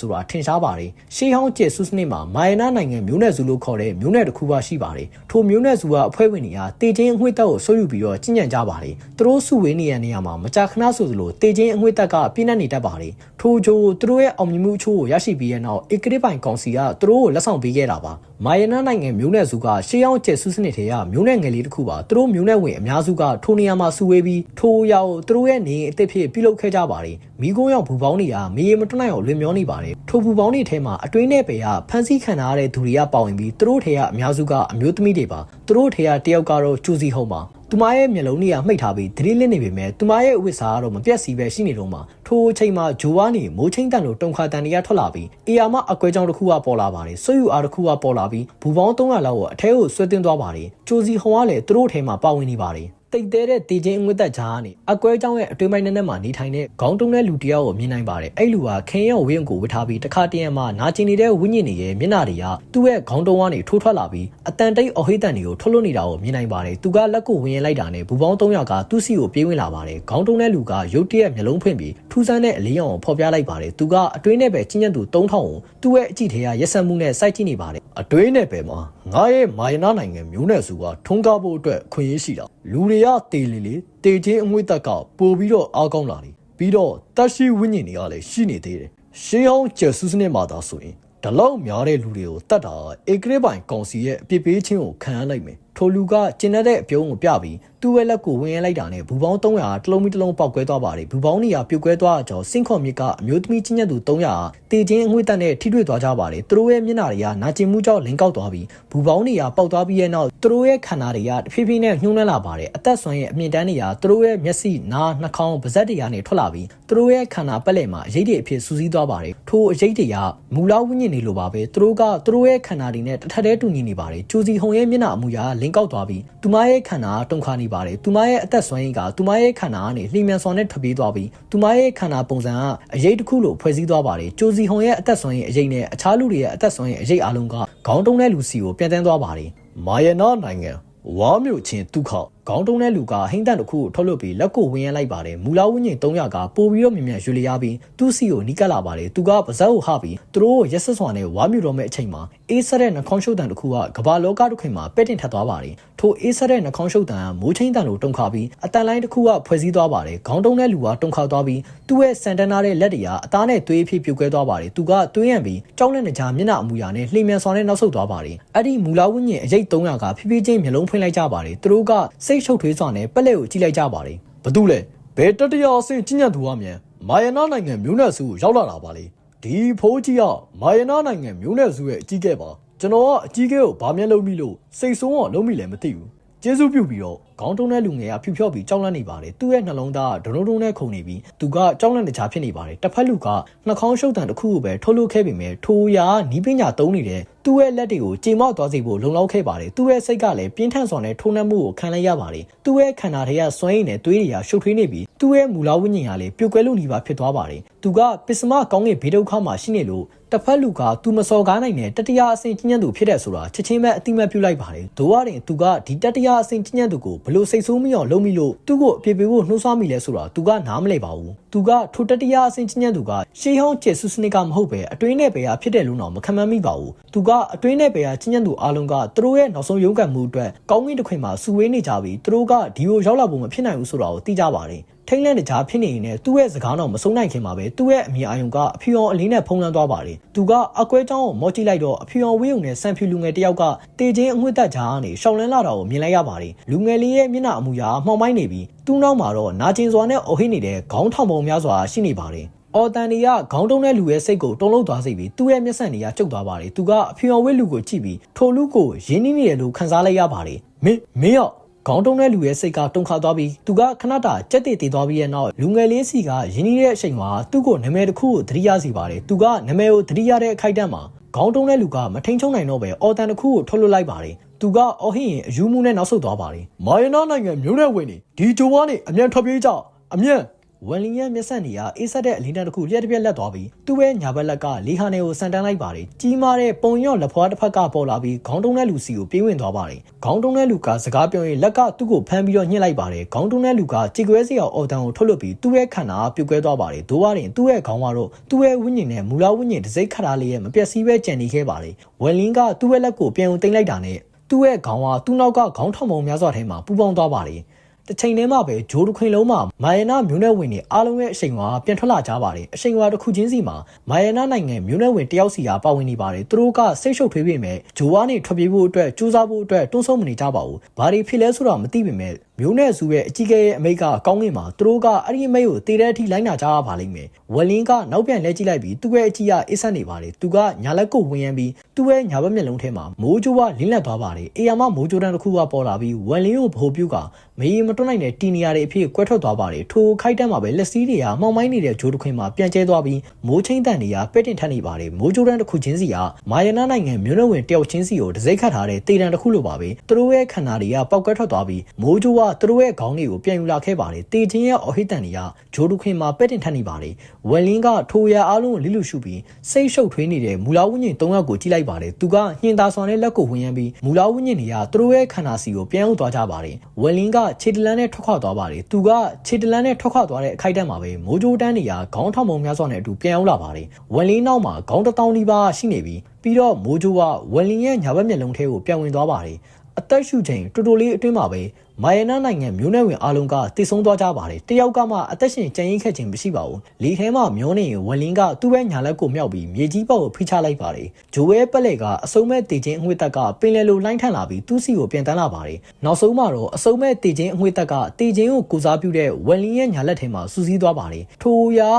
ဆိုတာထင်ရှားပါတယ်ရှေးဟောင်းကျဲဆုစနစ်မှာမာယနာနိုင်ငံမျိုးနွယ်စုလို့ခေါ်တဲ့မျိုးနွယ်တစ်ခုပါရှိပါတယ်ထိုမျိုးနွယ်စုကအဖွဲ့ဝင်တွေကတေချင်းအငွေ့တက်ကိုဆွယူပြီးတော့ကျင့်ကြံကြပါတယ်သူတို့စုဝေးနေရနေရာမှာမကြာခဏဆိုသလိုတေချင်းအငွေ့တက်ကပြင်းနေနေတတ်ပါတယ်ထိုဂျိုသူတို့ရဲ့အောင်မြင်မှုအချို့ကိုရရှိပြီးတဲ့နောက်ဧကရစ်ပိုင်ကောင်စီကသူတို့ကိုလက်ဆောင်ပေးခဲ့တာပါမာယနာနိုင်ငံမျိုးနွယ်စုကရှေးဟောင်းကျဲဆုစနစ်ထဲကမျိုးနွယ်ငယ်လေးတစ်ခုပါသူတို့မျိုးနွယ်ဝင်အများစုကထိုနေရာမှာစုဝေးပြီးထိုရောက်သူတို့ရဲ့နေအိမ်အသစ်ဖြစ်ပြုလုပ်ခဲ့ကြပါတယ်မိခိုးရောင်ဘူပေါင်းတွေကမေးမတွနိုင်အောင်လွင်မျောနေပါတယ်ထိုဘူပေါင်းတွေထဲမှာအတွင်းနဲ့ပေကဖန်ဆီးခံထားရတဲ့သူတွေကပါဝင်ပြီးသူတို့ထဲကအများစုကအမျိုးသမီးတွေပါသူတို့ထဲကတယောက်ကတော့ကျူစီဟုံးပါ သူမရဲ့မျက်လုံးတွေကမှိတ်ထားပြီးသတိလစ်နေပေမဲ့သူမရဲ့အဝတ်စားကတော့မပြတ်စီပဲရှိနေတော့မှထိုအချိန်မှာဂျိုဝါနေမိုးချင်းတန်လိုတုံခါတန်တွေကထွက်လာပြီးအေယာမအကွဲကြောင်တစ်ခုကပေါ်လာပါတယ်ဆွေယူအားတစ်ခုကပေါ်လာပြီးဘူပေါင်း300လောက်ကိုအထဲကိုဆွဲသွင်းသွားပါတယ်ကျိုစီဟုံကလည်းသူတို့ထဲမှာပါဝင်နေပါတယ် တိတ်တဲတဲ့တေချင်းအငွေ့သက်ကြားကနေအကွဲကြောင်းရဲ့အတွင်းပိုင်းနဲ့မှာနေထိုင်တဲ့ခေါင်းတုံးတဲ့လူတယောက်ကိုမြင်နိုင်ပါတယ်အဲ့လူကခင်းရောဝင်းကိုဝတ်ထားပြီးတခါတည်းမှာနာကျင်နေတဲ့ဝိညာဉ်တွေရဲ့မျက်နှာတွေကသူ့ရဲ့ခေါင်းတုံးကနေထိုးထွက်လာပြီးအတန်တိတ်အဟိတန်တွေကိုထုတ်လွှတ်နေတာကိုမြင်နိုင်ပါတယ်သူကလက်ကိုဝင်ရင်လိုက်တာနဲ့ဘူပေါင်း300ကသူ့စီကိုပြေးဝင်လာပါတယ်ခေါင်းတုံးတဲ့လူကရုတ်တရက်မျက်လုံးဖွင့်ပြီးထူးဆန်းတဲ့အလေးရောင်ကိုဖော်ပြလိုက်ပါတယ်သူကအတွင်းနဲ့ပဲချင်းညံ့သူ3000ကိုသူ့ရဲ့အကြည့်ထဲကရက်ဆက်မှုနဲ့စိုက်ကြည့်နေပါတယ်အတွင်းနဲ့ပဲမှာ ငါရဲ့မာယနာနိုင်ငံမျိုးနဲ့စုကထုံးကားဖို့အတွက်ခွင့်ရရှိတာလူတွေကတေလီလေတေချင်းအငွေ့တက်ကပို့ပြီးတော့အားကောင်းလာတယ်ပြီးတော့တက်ရှိဝိညာဉ်တွေကလည်းရှိနေသေးတယ်ရှေးဟောင်းကျယ်ဆူးစနစ်မှာသာဆိုရင်ဒီလောက်များတဲ့လူတွေကိုတတ်တာဧကရစ်ပိုင်ကောင်စီရဲ့အပြစ်ပေးခြင်းကိုခံရလိုက်မယ်ထိုလူကကျင်တဲ့အပြုံးကိုပြပြီးသူ့ရဲ့လက်ကိုဝင်ရလိုက်တာနဲ့ဘူပေါင်း300တလုံးမီတလုံးပေါက်ကွဲသွားပါတယ်ဘူပေါင်းနေရပြုတ်ကွဲသွားကြောင်းစင့်ခေါ်မြစ်ကအမျိုးသမီးချင်းညက်သူ300တေချင်းအငွေ့တက်နဲ့ထိတွေ့သွားကြပါတယ်သူတို့ရဲ့မျက်နှာတွေကနာကျင်မှုကြောင့်လင်းကောက်သွားပြီးဘူပေါင်းနေရပေါက်သွားပြီးရဲ့နောက်သူတို့ရဲ့ခန္ဓာတွေကတဖြည်းဖြည်းနဲ့ညှိုးနှွမ်းလာပါတယ်အသက်ဆွမ်းရဲ့အမြင့်တန်းတွေကသူတို့ရဲ့မျက်စိနားနှာခေါင်းပါးစပ်တွေကနေထွက်လာပြီးသူတို့ရဲ့ခန္ဓာပက်လည်မှာအရေးတွေအဖြစ်စူးစီးသွားပါတယ်ထိုအရေးတွေကမူလဝိညာဉ်တွေလိုပါပဲသူတို့ကသူတို့ရဲ့ခန္ဓာတွေနဲ့တစ်ထပ်တည်းတူညီနေပါတယ်ကျူစီဟုံရဲ့မျက်နှာအမူအရာလင်းကောက်သွားပြီးသူမရဲ့ခန္ဓာတုန်ခါနေပါတယ်သူမရဲ့အသက်ဆွမ်းရည်ကသူမရဲ့ခန္ဓာကနေလှိမြန်စွာနဲ့ထွက်ပြေးသွားပြီးသူမရဲ့ခန္ဓာပုံစံကအရေးတစ်ခုလိုဖွဲ့စည်းသွားပါတယ်ကျိုစီဟုံရဲ့အသက်ဆွမ်းရည်အရေးနဲ့အခြားလူတွေရဲ့အသက်ဆွမ်းရည်အရေးအလုံးကခေါင်းတုံးတဲ့လူစီကိုပြန်တန်းသွားပါတယ်မာယနာနိုင်ငံဝါမြို့ချင်းဒုက္ခ ခေါင်းတုံးတဲ့လူကဟိမ့်တန်တစ်ခုကိုထုတ်လုပ်ပြီးလက်ကိုဝင်ရလိုက်ပါတယ်မူလာဝင်းကြီး300ကပို့ပြီးတော့မြင်မြန်ရွေလျားပြီးသူ့စီကိုနီးကပ်လာပါတယ်သူကပါဇက်ကိုဟပြီးသူတို့ရက်ဆက်စွာနဲ့ဝါမြို့တော်မဲ့အချိန်မှာအေးဆက်တဲ့နှခေါင်းရှုပ်တန်တစ်ခုကကဘာလောကတစ်ခွင်မှာပဲ့တင်ထပ်သွားပါတယ်ထိုအေးဆက်တဲ့နှခေါင်းရှုပ်တန်ကမိုးချင်းတန်လိုတုံခါပြီးအတန်လိုင်းတစ်ခုကဖွဲ့စည်းသွားပါတယ်ခေါင်းတုံးတဲ့လူကတုံခါသွားပြီးသူ့ရဲ့စန်တနာတဲ့လက်တွေကအသားနဲ့သွေးဖြစ်ပြုတ်ကွဲသွားပါတယ်သူကသွေးရံပြီးကြောက်လက်နေကြမျက်နှာအမူအရာနဲ့လှိမြန်စွာနဲ့နောက်ဆုတ်သွားပါတယ်အဲ့ဒီမူလာဝင်းကြီးအရေး300ကဖြည်းဖြည်းချင်းမျက်လုံးဖွင့်လိုက်ကြပါတယ်သူတို့ကစိတ်ရှုပ်ထွေးစွာနဲ့ပက်လက်ကိုကြည့်လိုက်ကြပါတယ်။ဘာတူလဲဘယ်တတရာအဆင့်ကြီးညံ့သူအမြန်မာယနာနိုင်ငံမျိုးနွယ်စုကိုရောက်လာတာပါလေ။ဒီဖိုးကြီးကမာယနာနိုင်ငံမျိုးနွယ်စုရဲ့အကြီးကဲပါ။ကျွန်တော်ကအကြီးကဲကိုဘာမျက်လုံးမိလို့စိတ်ဆိုးအောင်လုံးမိလည်းမသိဘူး။ကျေးဇူးပြုပြီးတော့ ခေါင်းတုံးတဲ့လူငယ်ကဖြူဖြော့ပြီးကြောက်လန့်နေပါတယ်သူ့ရဲ့နှလုံးသားကဒုံဒုံနဲ့ခုန်နေပြီးသူကကြောက်လန့်တခြားဖြစ်နေပါတယ်တစ်ဖက်လူကနှာခေါင်းရှုပ်တံတစ်ခုကိုပဲထုတ်လုပ်ခဲ့ပေမဲ့ထိုရာနီးပညာသုံးနေတဲ့သူ့ရဲ့လက်တွေကိုချိန်မောက်သွားစေဖို့လုံလောက်ခဲ့ပါတယ်သူ့ရဲ့စိတ်ကလည်းပြင်းထန်စွာနဲ့ထိုးနှက်မှုကိုခံလိုက်ရပါတယ်သူ့ရဲ့ခန္ဓာထဲကစွမ်းရည်နဲ့သွေးတွေကရှုပ်ထွေးနေပြီးသူ့ရဲ့မူလဝိညာဉ်ကလည်းပြုတ်ကွဲလို့နေပါဖြစ်သွားပါတယ်သူကပစ္စမကောင်းကင်ဘေးဒုက္ခမှာရှိနေလို့တစ်ဖက်လူကသူမစော်ကားနိုင်တဲ့တတိယအဆင့်ကျဉ်းညံ့သူဖြစ်တဲ့ဆိုတာချက်ချင်းပဲအတိမတ်ပြုလိုက်ပါတယ်။ဒို့ရရင်သူကဒီတတိယအဆင့်ကျဉ်းညံ့သူကိုဘလို့စိတ်ဆိုးမိအောင်လုပ်မိလို့သူ့ကိုအပြစ်ပေးဖို့နှိုးဆွမိလဲဆိုတာသူကနားမလည်ပါဘူး။သူကထိုတတိယအဆင့်ကျဉ်းညံ့သူကရှေးဟောင်းကျဲဆုစနစ်ကမဟုတ်ပဲအတွင်းနဲ့ပဲရဖြစ်တယ်လို့တော့မခံမှန်းမိပါဘူး။သူကအတွင်းနဲ့ပဲရကျဉ်းညံ့သူအားလုံးကသူတို့ရဲ့နောက်ဆုံးရုန်းကန်မှုအတွက်ကောင်းကင်တစ်ခွင်မှာစုဝေးနေကြပြီးသူတို့ကဒီကိုရောက်လာဖို့မဖြစ်နိုင်ဘူးဆိုတာကိုသိကြပါတယ်။ ထိတ်လန့်တကြားဖြစ်နေရင်လည်းသူ့ရဲ့စကားတော့မဆုံးနိုင်ခင်မှာပဲသူ့ရဲ့အမြင်အာရုံကအဖြူအောင်အလင်းနဲ့ဖုံးလွှမ်းသွားပါတယ်။သူကအကွဲကြောင်းကိုမော့ကြည့်လိုက်တော့အဖြူအောင်ဝေးုံနဲ့ဆန်ဖြူလူငယ်တယောက်ကတေချင်းအငွေ့တက်ကြားကနေရှောင်းလန်းလာတာကိုမြင်လိုက်ရပါတယ်။လူငယ်လေးရဲ့မျက်နှာအမူအရာမှောင်မိုင်းနေပြီးသူ့နောက်မှာတော့နာကျင်စွာနဲ့အော်ဟစ်နေတဲ့ခေါင်းထောင်ပုံများစွာရှိနေပါတယ်။အော်တန်ဒီကခေါင်းတုံးတဲ့လူရဲ့စိတ်ကိုတုံ့လုံးသွားစေပြီးသူ့ရဲ့မျက်စံတွေကကျုပ်သွားပါတယ်။သူကအဖြူအောင်ဝေးလူကိုကြည့်ပြီးထိုလူကိုရင်းနှီးနေတယ်လို့ခန်းစားလိုက်ရပါတယ်။မင်းမင်းရော ခေါင်းတုံးတဲ့လူရဲ့စိတ်ကတုန်ခါသွားပြီးသူကခဏတာကြက်တည်တည်သွားပြီးရဲ့နောက်လူငယ်လေးစီကရင်းနှီးတဲ့အချိန်မှာသူ့ကိုနာမည်တစ်ခုကိုသတိရစီပါတယ်သူကနာမည်ကိုသတိရတဲ့အခိုက်အတန့်မှာခေါင်းတုံးတဲ့လူကမထိန်ချုံနိုင်တော့ပဲအော်တန်တစ်ခုကိုထုတ်လွှတ်လိုက်ပါတယ်သူကအော်ဟစ်ရင်အယူမှုနဲ့နောက်ဆုတ်သွားပါတယ်မာယနာနိုင်ငံမျိုးနဲ့ဝင်နေဒီဂျိုဝါနေအမြန်ထွက်ပြေးကြအမြန် ဝန်လင်းရဲ့မျက်စက်နေရအေးဆက်တဲ့အလင်းတန်းတစ်ခုလျှက်တစ်ပြက်လက်သွားပြီးသူ့ရဲ့ညာဘက်လက်ကလေဟာနယ်ကိုဆန်တန်းလိုက်ပါတယ်ကြီးမားတဲ့ပုံရော့လက်ဖွားတစ်ဖက်ကပေါ်လာပြီးခေါင်းတုံးတဲ့လူစီကိုပြေးဝင်သွားပါတယ်ခေါင်းတုံးတဲ့လူကစကားပြောရင်လက်ကသူ့ကိုဖမ်းပြီးတော့ညှစ်လိုက်ပါတယ်ခေါင်းတုံးတဲ့လူကကြေကွဲစရာအော်တန်ကိုထုတ်လွတ်ပြီးသူ့ရဲ့ခန္ဓာပြုတ်ကွဲသွားပါတယ်ဒိုးဝရင်သူ့ရဲ့ခေါင်းကတော့သူ့ရဲ့ဝိညာဉ်နဲ့မူလဝိညာဉ်တစ်စိတ်ခတ်ထားလေးရဲ့မပြတ်စည်းပဲကြံနေခဲ့ပါတယ်ဝန်လင်းကသူ့ရဲ့လက်ကိုပြန်ဝင်သိမ်းလိုက်တာနဲ့သူ့ရဲ့ခေါင်းကသူ့နောက်ကခေါင်းထောင်ပုံများစွာထဲမှာပူပေါင်းသွားပါတယ် တစ်ချိန်တည်းမှာပဲဂျိုးတစ်ခွင်လုံးမှာမာယနာမျိုးနယ်ဝင်တွေအားလုံးရဲ့အချိန်ဝါပြန်ထွက်လာကြပါတယ်အချိန်ဝါတစ်ခုချင်းစီမှာမာယနာနိုင်ငံမျိုးနယ်ဝင်တယောက်စီကပါဝင်နေပါတယ်သူတို့ကစိတ်ရှုပ်ထွေးပေမဲ့ဂျိုးဝါနေထွက်ပြေးဖို့အတွက်စူးစမ်းဖို့အတွက်တွန်းဆုံးမနေကြပါဘူးဘာတွေဖြစ်လဲဆိုတာမသိပေမဲ့ မျိုးနယ်စုရဲ့အကြီးအကဲရဲ့အမိတ်ကကောင်းကင်မှာသူတို့ကအဲ့ဒီအမိတ်ကိုတည်တဲ့အထိလိုက်နာကြရပါလိမ့်မယ်ဝလင်းကနောက်ပြန်လဲကြည့်လိုက်ပြီးသူ့ရဲ့အကြီးကအစ်ဆက်နေပါတယ်သူကညာလက်ကိုဝင်ရမ်းပြီးသူ့ရဲ့ညာဘက်မျက်လုံးထဲမှာမိုးကြိုးကလင်းလက်သွားပါတယ်အေယာမမိုးကြိုးတန်းတစ်ခုကပေါ်လာပြီးဝလင်းကိုဗဟိုပြုကမရေမတွန်းနိုင်တဲ့တီနီယာတွေအဖြစ်ကွဲထွက်သွားပါတယ်ထိုခိုက်တန်းမှာပဲလက်စည်းတွေကမှောင်မိုင်းနေတဲ့ဂျိုးတစ်ခွင်မှာပြန်ကျဲသွားပြီးမိုးချင်းတန်တွေကပဲ့တင်ထက်နေပါတယ်မိုးကြိုးတန်းတစ်ခုချင်းစီကမာယနာနိုင်ငံမျိုးနယ်ဝင်တယောက်ချင်းစီကိုတစိမ့်ခတ်ထားတဲ့တေတံတစ်ခုလိုပါပဲသူတို့ရဲ့ခန္ဓာတွေကပေါက်ကွဲထွက်သွားပြီးမိုးကြိုးကသူတို့ရဲ့ခေါင်းတွေကိုပြန်ယူလာခဲ့ပါတယ်တေချင်းရဲ့အော်ဟစ်တန်တွေကဂျိုးတစ်ခွင်မှာပဲ့တင်ထက်နေပါတယ်ဝလင်းကထိုရအားလုံးကိုလိလူရှုပြီးစိတ်ရှုပ်ထွေးနေတဲ့မူလာဝိညာဉ်၃ယောက်ကိုကြည့်လိုက်ပါတယ်သူကညင်သာစွာနဲ့လက်ကိုဝင်ရမ်းပြီးမူလာဝိညာဉ်တွေကသူတို့ရဲ့ခန္ဓာစီကိုပြန်ရောက်သွားကြပါတယ်ဝလင်းကခြေတလန်းနဲ့ထွက်ခွာသွားပါတယ်သူကခြေတလန်းနဲ့ထွက်ခွာသွားတဲ့အခိုက်အတန့်မှာပဲမိုးကြိုးတန်းတွေကခေါင်းထောင်ပုံများစွာနဲ့အတူပြန်ရောက်လာပါတယ်ဝလင်းနောက်မှာခေါင်းတစ်တောင်းဒီပါရှိနေပြီးပြီးတော့မိုးကြိုးကဝလင်းရဲ့ညာဘက်မျက်လုံးထဲကိုပြန်ဝင်သွားပါတယ်အသက်ရှူချိန်တူတူလေးအတွင်းမှာပဲ မာယနာနိုင်ငံမျိုးနယ်ဝင်အားလုံးကတည်ဆုံသွားကြပါတယ်တယောက်ကမှအသက်ရှင်ကြံရင်ခက်ခြင်းမရှိပါဘူးလီထဲမှာမျောနေရင်ဝလင်းကသူ့ရဲ့ညာလက်ကိုမြောက်ပြီးမြေကြီးပေါက်ကိုဖိချလိုက်ပါတယ်ဂျိုဝဲပက်လက်ကအစုံမဲ့တည်ခြင်းအငွေ့တက်ကပင်လယ်လိုလှိုင်းထန်လာပြီးသူ့စီကိုပြန်တန်းလာပါတယ်နောက်ဆုံးမှာတော့အစုံမဲ့တည်ခြင်းအငွေ့တက်ကတည်ခြင်းကိုကိုစားပြုတဲ့ဝလင်းရဲ့ညာလက်ထဲမှာစူးစီးသွားပါတယ်ထိုရာ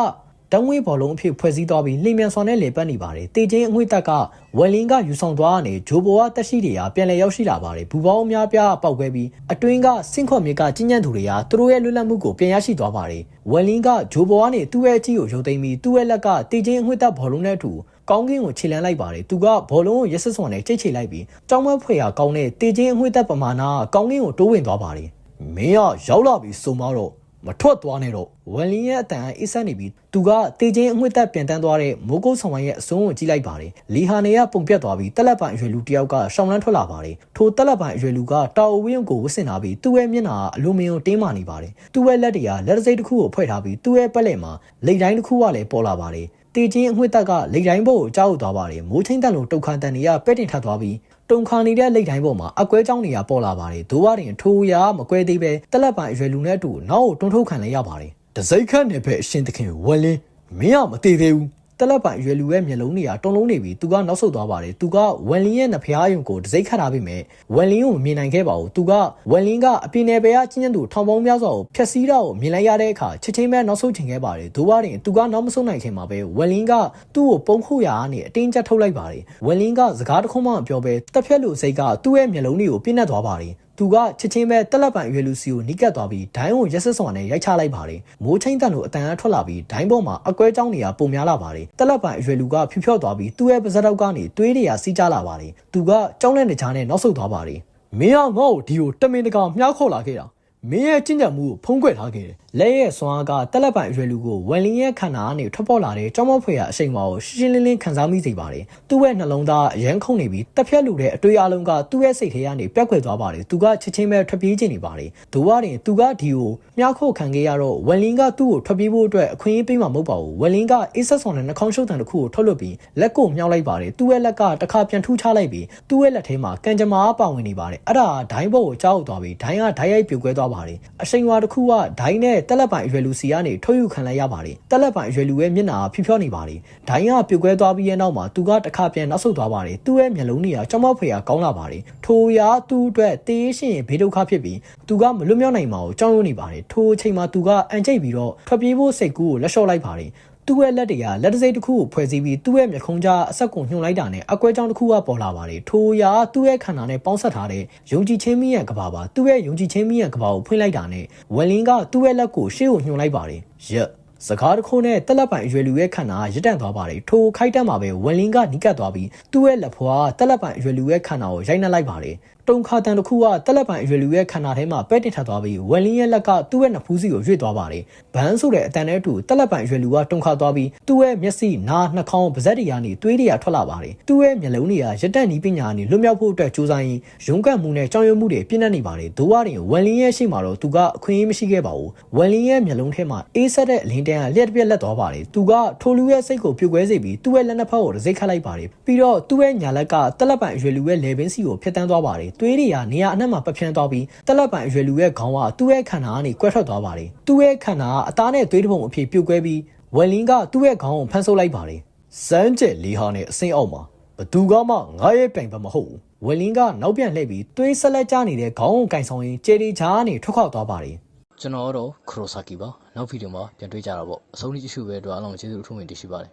တံငွေဘောလုံးအဖြစ်ဖွဲ့စည်းသွားပြီးလိမ်မြန်စွာနဲ့လေပတ်နေပါတယ်။တေချင်းအငွေ့တက်ကဝယ်လင်ကယူဆောင်သွားကနေဂျိုဘိုကတက်ရှိတွေကပြန်လည်ရောက်ရှိလာပါတယ်။ဘူပေါင်းအများပြားပောက်ခွဲပြီးအတွင်းကစင့်ခွန်မြစ်ကကြီးညံ့သူတွေကသူတို့ရဲ့လွတ်လပ်မှုကိုပြန်ရရှိသွားပါတယ်။ဝယ်လင်ကဂျိုဘိုကနေသူ့ရဲ့အကြီးကိုရုပ်သိမ်းပြီးသူ့ရဲ့လက်ကတေချင်းအငွေ့တက်ဘောလုံးနဲ့အတူကောင်းကင်ကိုခြေလန်းလိုက်ပါတယ်။သူကဘောလုံးကိုရက်ဆက်စွန်နဲ့ချိတ်ချိတ်လိုက်ပြီးကြောင်းမဖွေရကောင်းတဲ့တေချင်းအငွေ့တက်ပမာဏကောင်းကင်ကိုတိုးဝင်သွားပါတယ်။မင်းကရောက်လာပြီးစုံမတော့ မထွက်သွားနဲ့တော့ဝန်လင်းရဲ့အတန်အေးဆက်နေပြီးသူကတေချင်းအငွေ့သက်ပြန်တန်းသွားတဲ့မိုးကုတ်ဆောင်ဝိုင်းရဲ့အစုံကိုကြည့်လိုက်ပါတယ်လီဟာနေကပုံပြတ်သွားပြီးတက်လက်ပိုင်အရွယ်လူတယောက်ကရှောင်းလန်းထွက်လာပါတယ်ထိုတက်လက်ပိုင်အရွယ်လူကတာအဝင်းကိုဝစ်စင်လာပြီးသူ့ရဲ့မျက်နှာအလိုမင်းကိုတင်းမာနေပါတယ်သူ့ရဲ့လက်တွေကလက်တစိတ်တစ်ခုကိုဖွဲ့ထားပြီးသူ့ရဲ့ပက်လက်မှာလိတ်တိုင်းတစ်ခုကလည်းပေါ်လာပါတယ်တေချင်းအငွေ့သက်ကလိတ်တိုင်းဘုတ်ကိုကြောက်သွားပါတယ်မိုးချင်းတက်လုံးတုတ်ခါတန်တွေကပဲ့တင်ထပ်သွားပြီး တုံခါနေတဲ့လိတ်တိုင်းပေါ်မှာအကွဲကြောင်းတွေကပေါ်လာပါတယ်ဒိုးဝရင်ထိုးရမကွဲသေးပဲတက်လက်ပိုင်အရွယ်လူနဲ့အတူနောက်ကိုတွန်းထုတ်ခံလိုက်ရပါတယ်တစိမ့်ခတ်နယ်ဖက်အရှင်သခင်ဝက်လင်းမင်းကမသေးသေးဘူး တက်လက်ပိုင်အရွယ်လူရဲ့မျက်လုံးတွေကတုံလုံးနေပြီးသူကနောက်ဆုတ်သွားပါတယ်သူကဝက်လင်းရဲ့နှဖျားယုံကိုတစိမ့်ခတ်ထားပြီးမြဲဝက်လင်းကိုမြင်နိုင်ခဲ့ပါဘူးသူကဝက်လင်းကအပြင်နယ်ပယ်ကချင်းချင်းသူထောင်ပေါင်းများစွာကိုဖျက်ဆီးတာကိုမြင်လိုက်ရတဲ့အခါချက်ချင်းပဲနောက်ဆုတ်ချင်ခဲ့ပါတယ်ဒိုးဝရင်သူကနောက်မဆုတ်နိုင်ခင်မှာပဲဝက်လင်းကသူ့ကိုပုံခုရာကနေအတင်းကျပ်ထုတ်လိုက်ပါတယ်ဝက်လင်းကစကားတစ်ခုမှမပြောဘဲတက်ဖြက်လူစိတ်ကသူ့ရဲ့မျက်လုံးတွေကိုပြင်းနှက်သွားပါတယ် သူကချက်ချင်းပဲတက်လက်ပံအရွယ်လူစီကိုနီးကပ်သွားပြီးဒိုင်းကိုရက်ဆက်စွာနဲ့ရိုက်ချလိုက်ပါတယ်။မိုးချင်းတန်လိုအတန်အထွက်လာပြီးဒိုင်းပေါ်မှာအကွဲကြောင်းတွေကပုံများလာပါတယ်။တက်လက်ပံအရွယ်လူကဖြူဖြော့သွားပြီးသူ့ရဲ့ပါဇက်တောက်ကနေတွေးတွေကစီးကြလာပါတယ်။သူကကြောင်းလက်နေချားနဲ့နောက်ဆုတ်သွားပါတယ်။မင်းကငါ့ကိုဒီကိုတမင်တကာမြှောက်ခေါ်လာခဲ့တာ။ မင်းရဲ့ကျင့်ကြံမှုကိုဖုံးကွယ်ထားခဲ့တယ်။လက်ရဲ့စွမ်းအားကတက်လက်ပိုင်အရွယ်လူကိုဝယ်လင်းရဲ့ခန္ဓာကနေထွက်ပေါ်လာတဲ့ကြောင်းမဖွေရအရှိန်အဝါကိုရှင်းရှင်းလင်းလင်းခံစားမိစေပါတယ်။သူ့ရဲ့နှလုံးသားအရန်ခုန်နေပြီးတက်ဖြတ်လူတဲ့အတွေ့အလုံးကသူ့ရဲ့စိတ်ထဲကနေပြက်ကွယ်သွားပါတယ်။သူကချက်ချင်းပဲထွက်ပြေးချင်နေပါတယ်။ဒိုဝရင်သူကဒီကိုမြှောက်ခုတ်ခံခဲ့ရတော့ဝယ်လင်းကသူ့ကိုထွက်ပြေးဖို့အတွက်အခွင့်အရေးပေးမှာမဟုတ်ပါဘူး။ဝယ်လင်းကအေးဆက်ဆောင်တဲ့နှာခေါင်းရှုပ်တံတစ်ခုကိုထုတ်လွှတ်ပြီးလက်ကိုမြှောက်လိုက်ပါတယ်။သူ့ရဲ့လက်ကတစ်ခါပြန်ထူးချလိုက်ပြီးသူ့ရဲ့လက်ထဲမှာကံကြမ္မာပါဝင်နေပါတယ်။အဲ့ဒါဒိုင်းဘောကိုကြောက်သွားပြီးဒိုင်းကဓာတ်ရိုက်ပြိုကွဲသွားပါတယ်။အရှိန်အဝါတစ်ခုကဒိုင်းနဲ့တက်လက်ပိုင်အရွယ်လူစီကနေထုတ်ယူခံလိုက်ရပါတယ်တက်လက်ပိုင်အရွယ်လူရဲ့မျက်နှာဖြူဖြောနေပါတယ်ဒိုင်းကပြုတ်ကွဲသွားပြီးရဲ့နောက်မှာသူကတစ်ခါပြန်နောက်ဆုတ်သွားပါတယ်သူ့ရဲ့မျက်လုံးတွေကကြောက်မောက်ဖွယ်ရာကောင်းလာပါတယ်ထိုရာသူ့အတွက်တေးရှင်ဘေးဒုက္ခဖြစ်ပြီးသူကမလွတ်မြောက်နိုင်ပါဘူးကြောက်ရွံ့နေပါတယ်ထိုအချိန်မှာသူကအန်ကျိတ်ပြီးတော့ထွက်ပြေးဖို့စိတ်ကူးကိုလက်လျှော့လိုက်ပါတယ် သူ့ရဲ့လက်တွေကလက်တစိတ်တစ်ခုကိုဖွဲ့စည်းပြီးသူ့ရဲ့မျက်ခုံးကြားအဆက်ကိုညှို့လိုက်တာနဲ့အကွဲကြောင်းတစ်ခုကပေါ်လာပါတယ်ထိုရာသူ့ရဲ့ခန္ဓာနဲ့ပေါင်းဆက်ထားတဲ့ယုံကြည်ခြင်းမိရဲ့ကဘာပါသူ့ရဲ့ယုံကြည်ခြင်းမိရဲ့ကဘာကိုဖွင့်လိုက်တာနဲ့ဝယ်လင်းကသူ့ရဲ့လက်ကိုရှေ့ကိုညှို့လိုက်ပါတယ်ရက် စကားတစ်ခုနဲ့တက်လက်ပိုင်အရွယ်လူရဲ့ခန္ဓာရစ်တန့်သွားပါတယ်ထိုခိုက်တက်မှာပဲဝယ်လင်းကနီးကပ်သွားပြီးသူ့ရဲ့လက်ဖွာတက်လက်ပိုင်အရွယ်လူရဲ့ခန္ဓာကိုရိုက်နှက်လိုက်ပါတယ်တုံခါတန်တစ်ခုကတက်လက်ပိုင်အရွယ်လူရဲ့ခန္ဓာထဲမှာပဲ့တင်ထပ်သွားပြီးဝယ်လင်းရဲ့လက်ကသူ့ရဲ့နဖူးစီကိုရွေ့သွားပါတယ်။ဘန်းဆိုတဲ့အတန်နဲ့အတူတက်လက်ပိုင်အရွယ်လူကတုံခါသွားပြီးသူ့ရဲ့မျက်စိနားနှာခေါင်းပါးစပ်တွေကနေသွေးတွေကထွက်လာပါတယ်။သူ့ရဲ့မျက်လုံးတွေကရက်တက်နီးပညာနဲ့လွတ်မြောက်ဖို့အတွက်ကြိုးစားရင်းရုန်းကန်မှုနဲ့ကြောင်ရွံ့မှုတွေပြည့်နှက်နေပါတယ်။ဒိုးဝရင်ဝယ်လင်းရဲ့ရှေ့မှာတော့သူကအခွင့်အရေးမရှိခဲ့ပါဘူး။ဝယ်လင်းရဲ့မျက်လုံးထဲမှာအေးဆက်တဲ့အလင်းတန်းကလျှက်တစ်ပြက်လက်သွားပါတယ်။သူကထိုလူရဲ့စိတ်ကိုပြုတ်ကွဲစေပြီးသူ့ရဲ့လက်နှစ်ဖက်ကိုတစ်စိတ်ခတ်လိုက်ပါတယ်။ပြီးတော့သူ့ရဲ့ညာလက်ကတက်လက်ပိုင်အရွယ်လူရဲ့လေပင်စီကိုဖျက်တမ်းသွားပါတယ်။သွေးတွေကနေရာအနှံ့မှာပပြန်းသွားပြီးတက်လက်ပိုင်အရွယ်လူရဲ့ခေါင်းကသူ့ရဲ့ခန္ဓာကနေကွဲထွက်သွားပါတယ်။သူ့ရဲ့ခန္ဓာကအသားနဲ့သွေးတစ်ပုံအဖြစ်ပြုတ်ကွဲပြီးဝယ်လင်းကသူ့ရဲ့ခေါင်းကိုဖမ်းဆုပ်လိုက်ပါတယ်။စမ်းကျက်လေးဟာနဲ့အစိမ့်အောက်မှာဘသူကမှငါရဲ့ပြိုင်ဘက်မဟုတ်ဘူး။ဝယ်လင်းကနောက်ပြန်လှည့်ပြီးသွေးဆက်လက်ကျနေတဲ့ခေါင်းကိုကင်ဆောင်ရင်းကျေဒီချာကနေထွက်ခွာသွားပါတယ်။ကျွန်တော်ကတော့ခရိုဆာကီပါ နောက်ဗီဒီယိုမှာပြန်တွေ့ကြတာပေါ့အဆုံးထိကြည့်ရှုပဲအတွက်အားလုံးကျေးဇူးအထူးတင်ရှိပါတယ်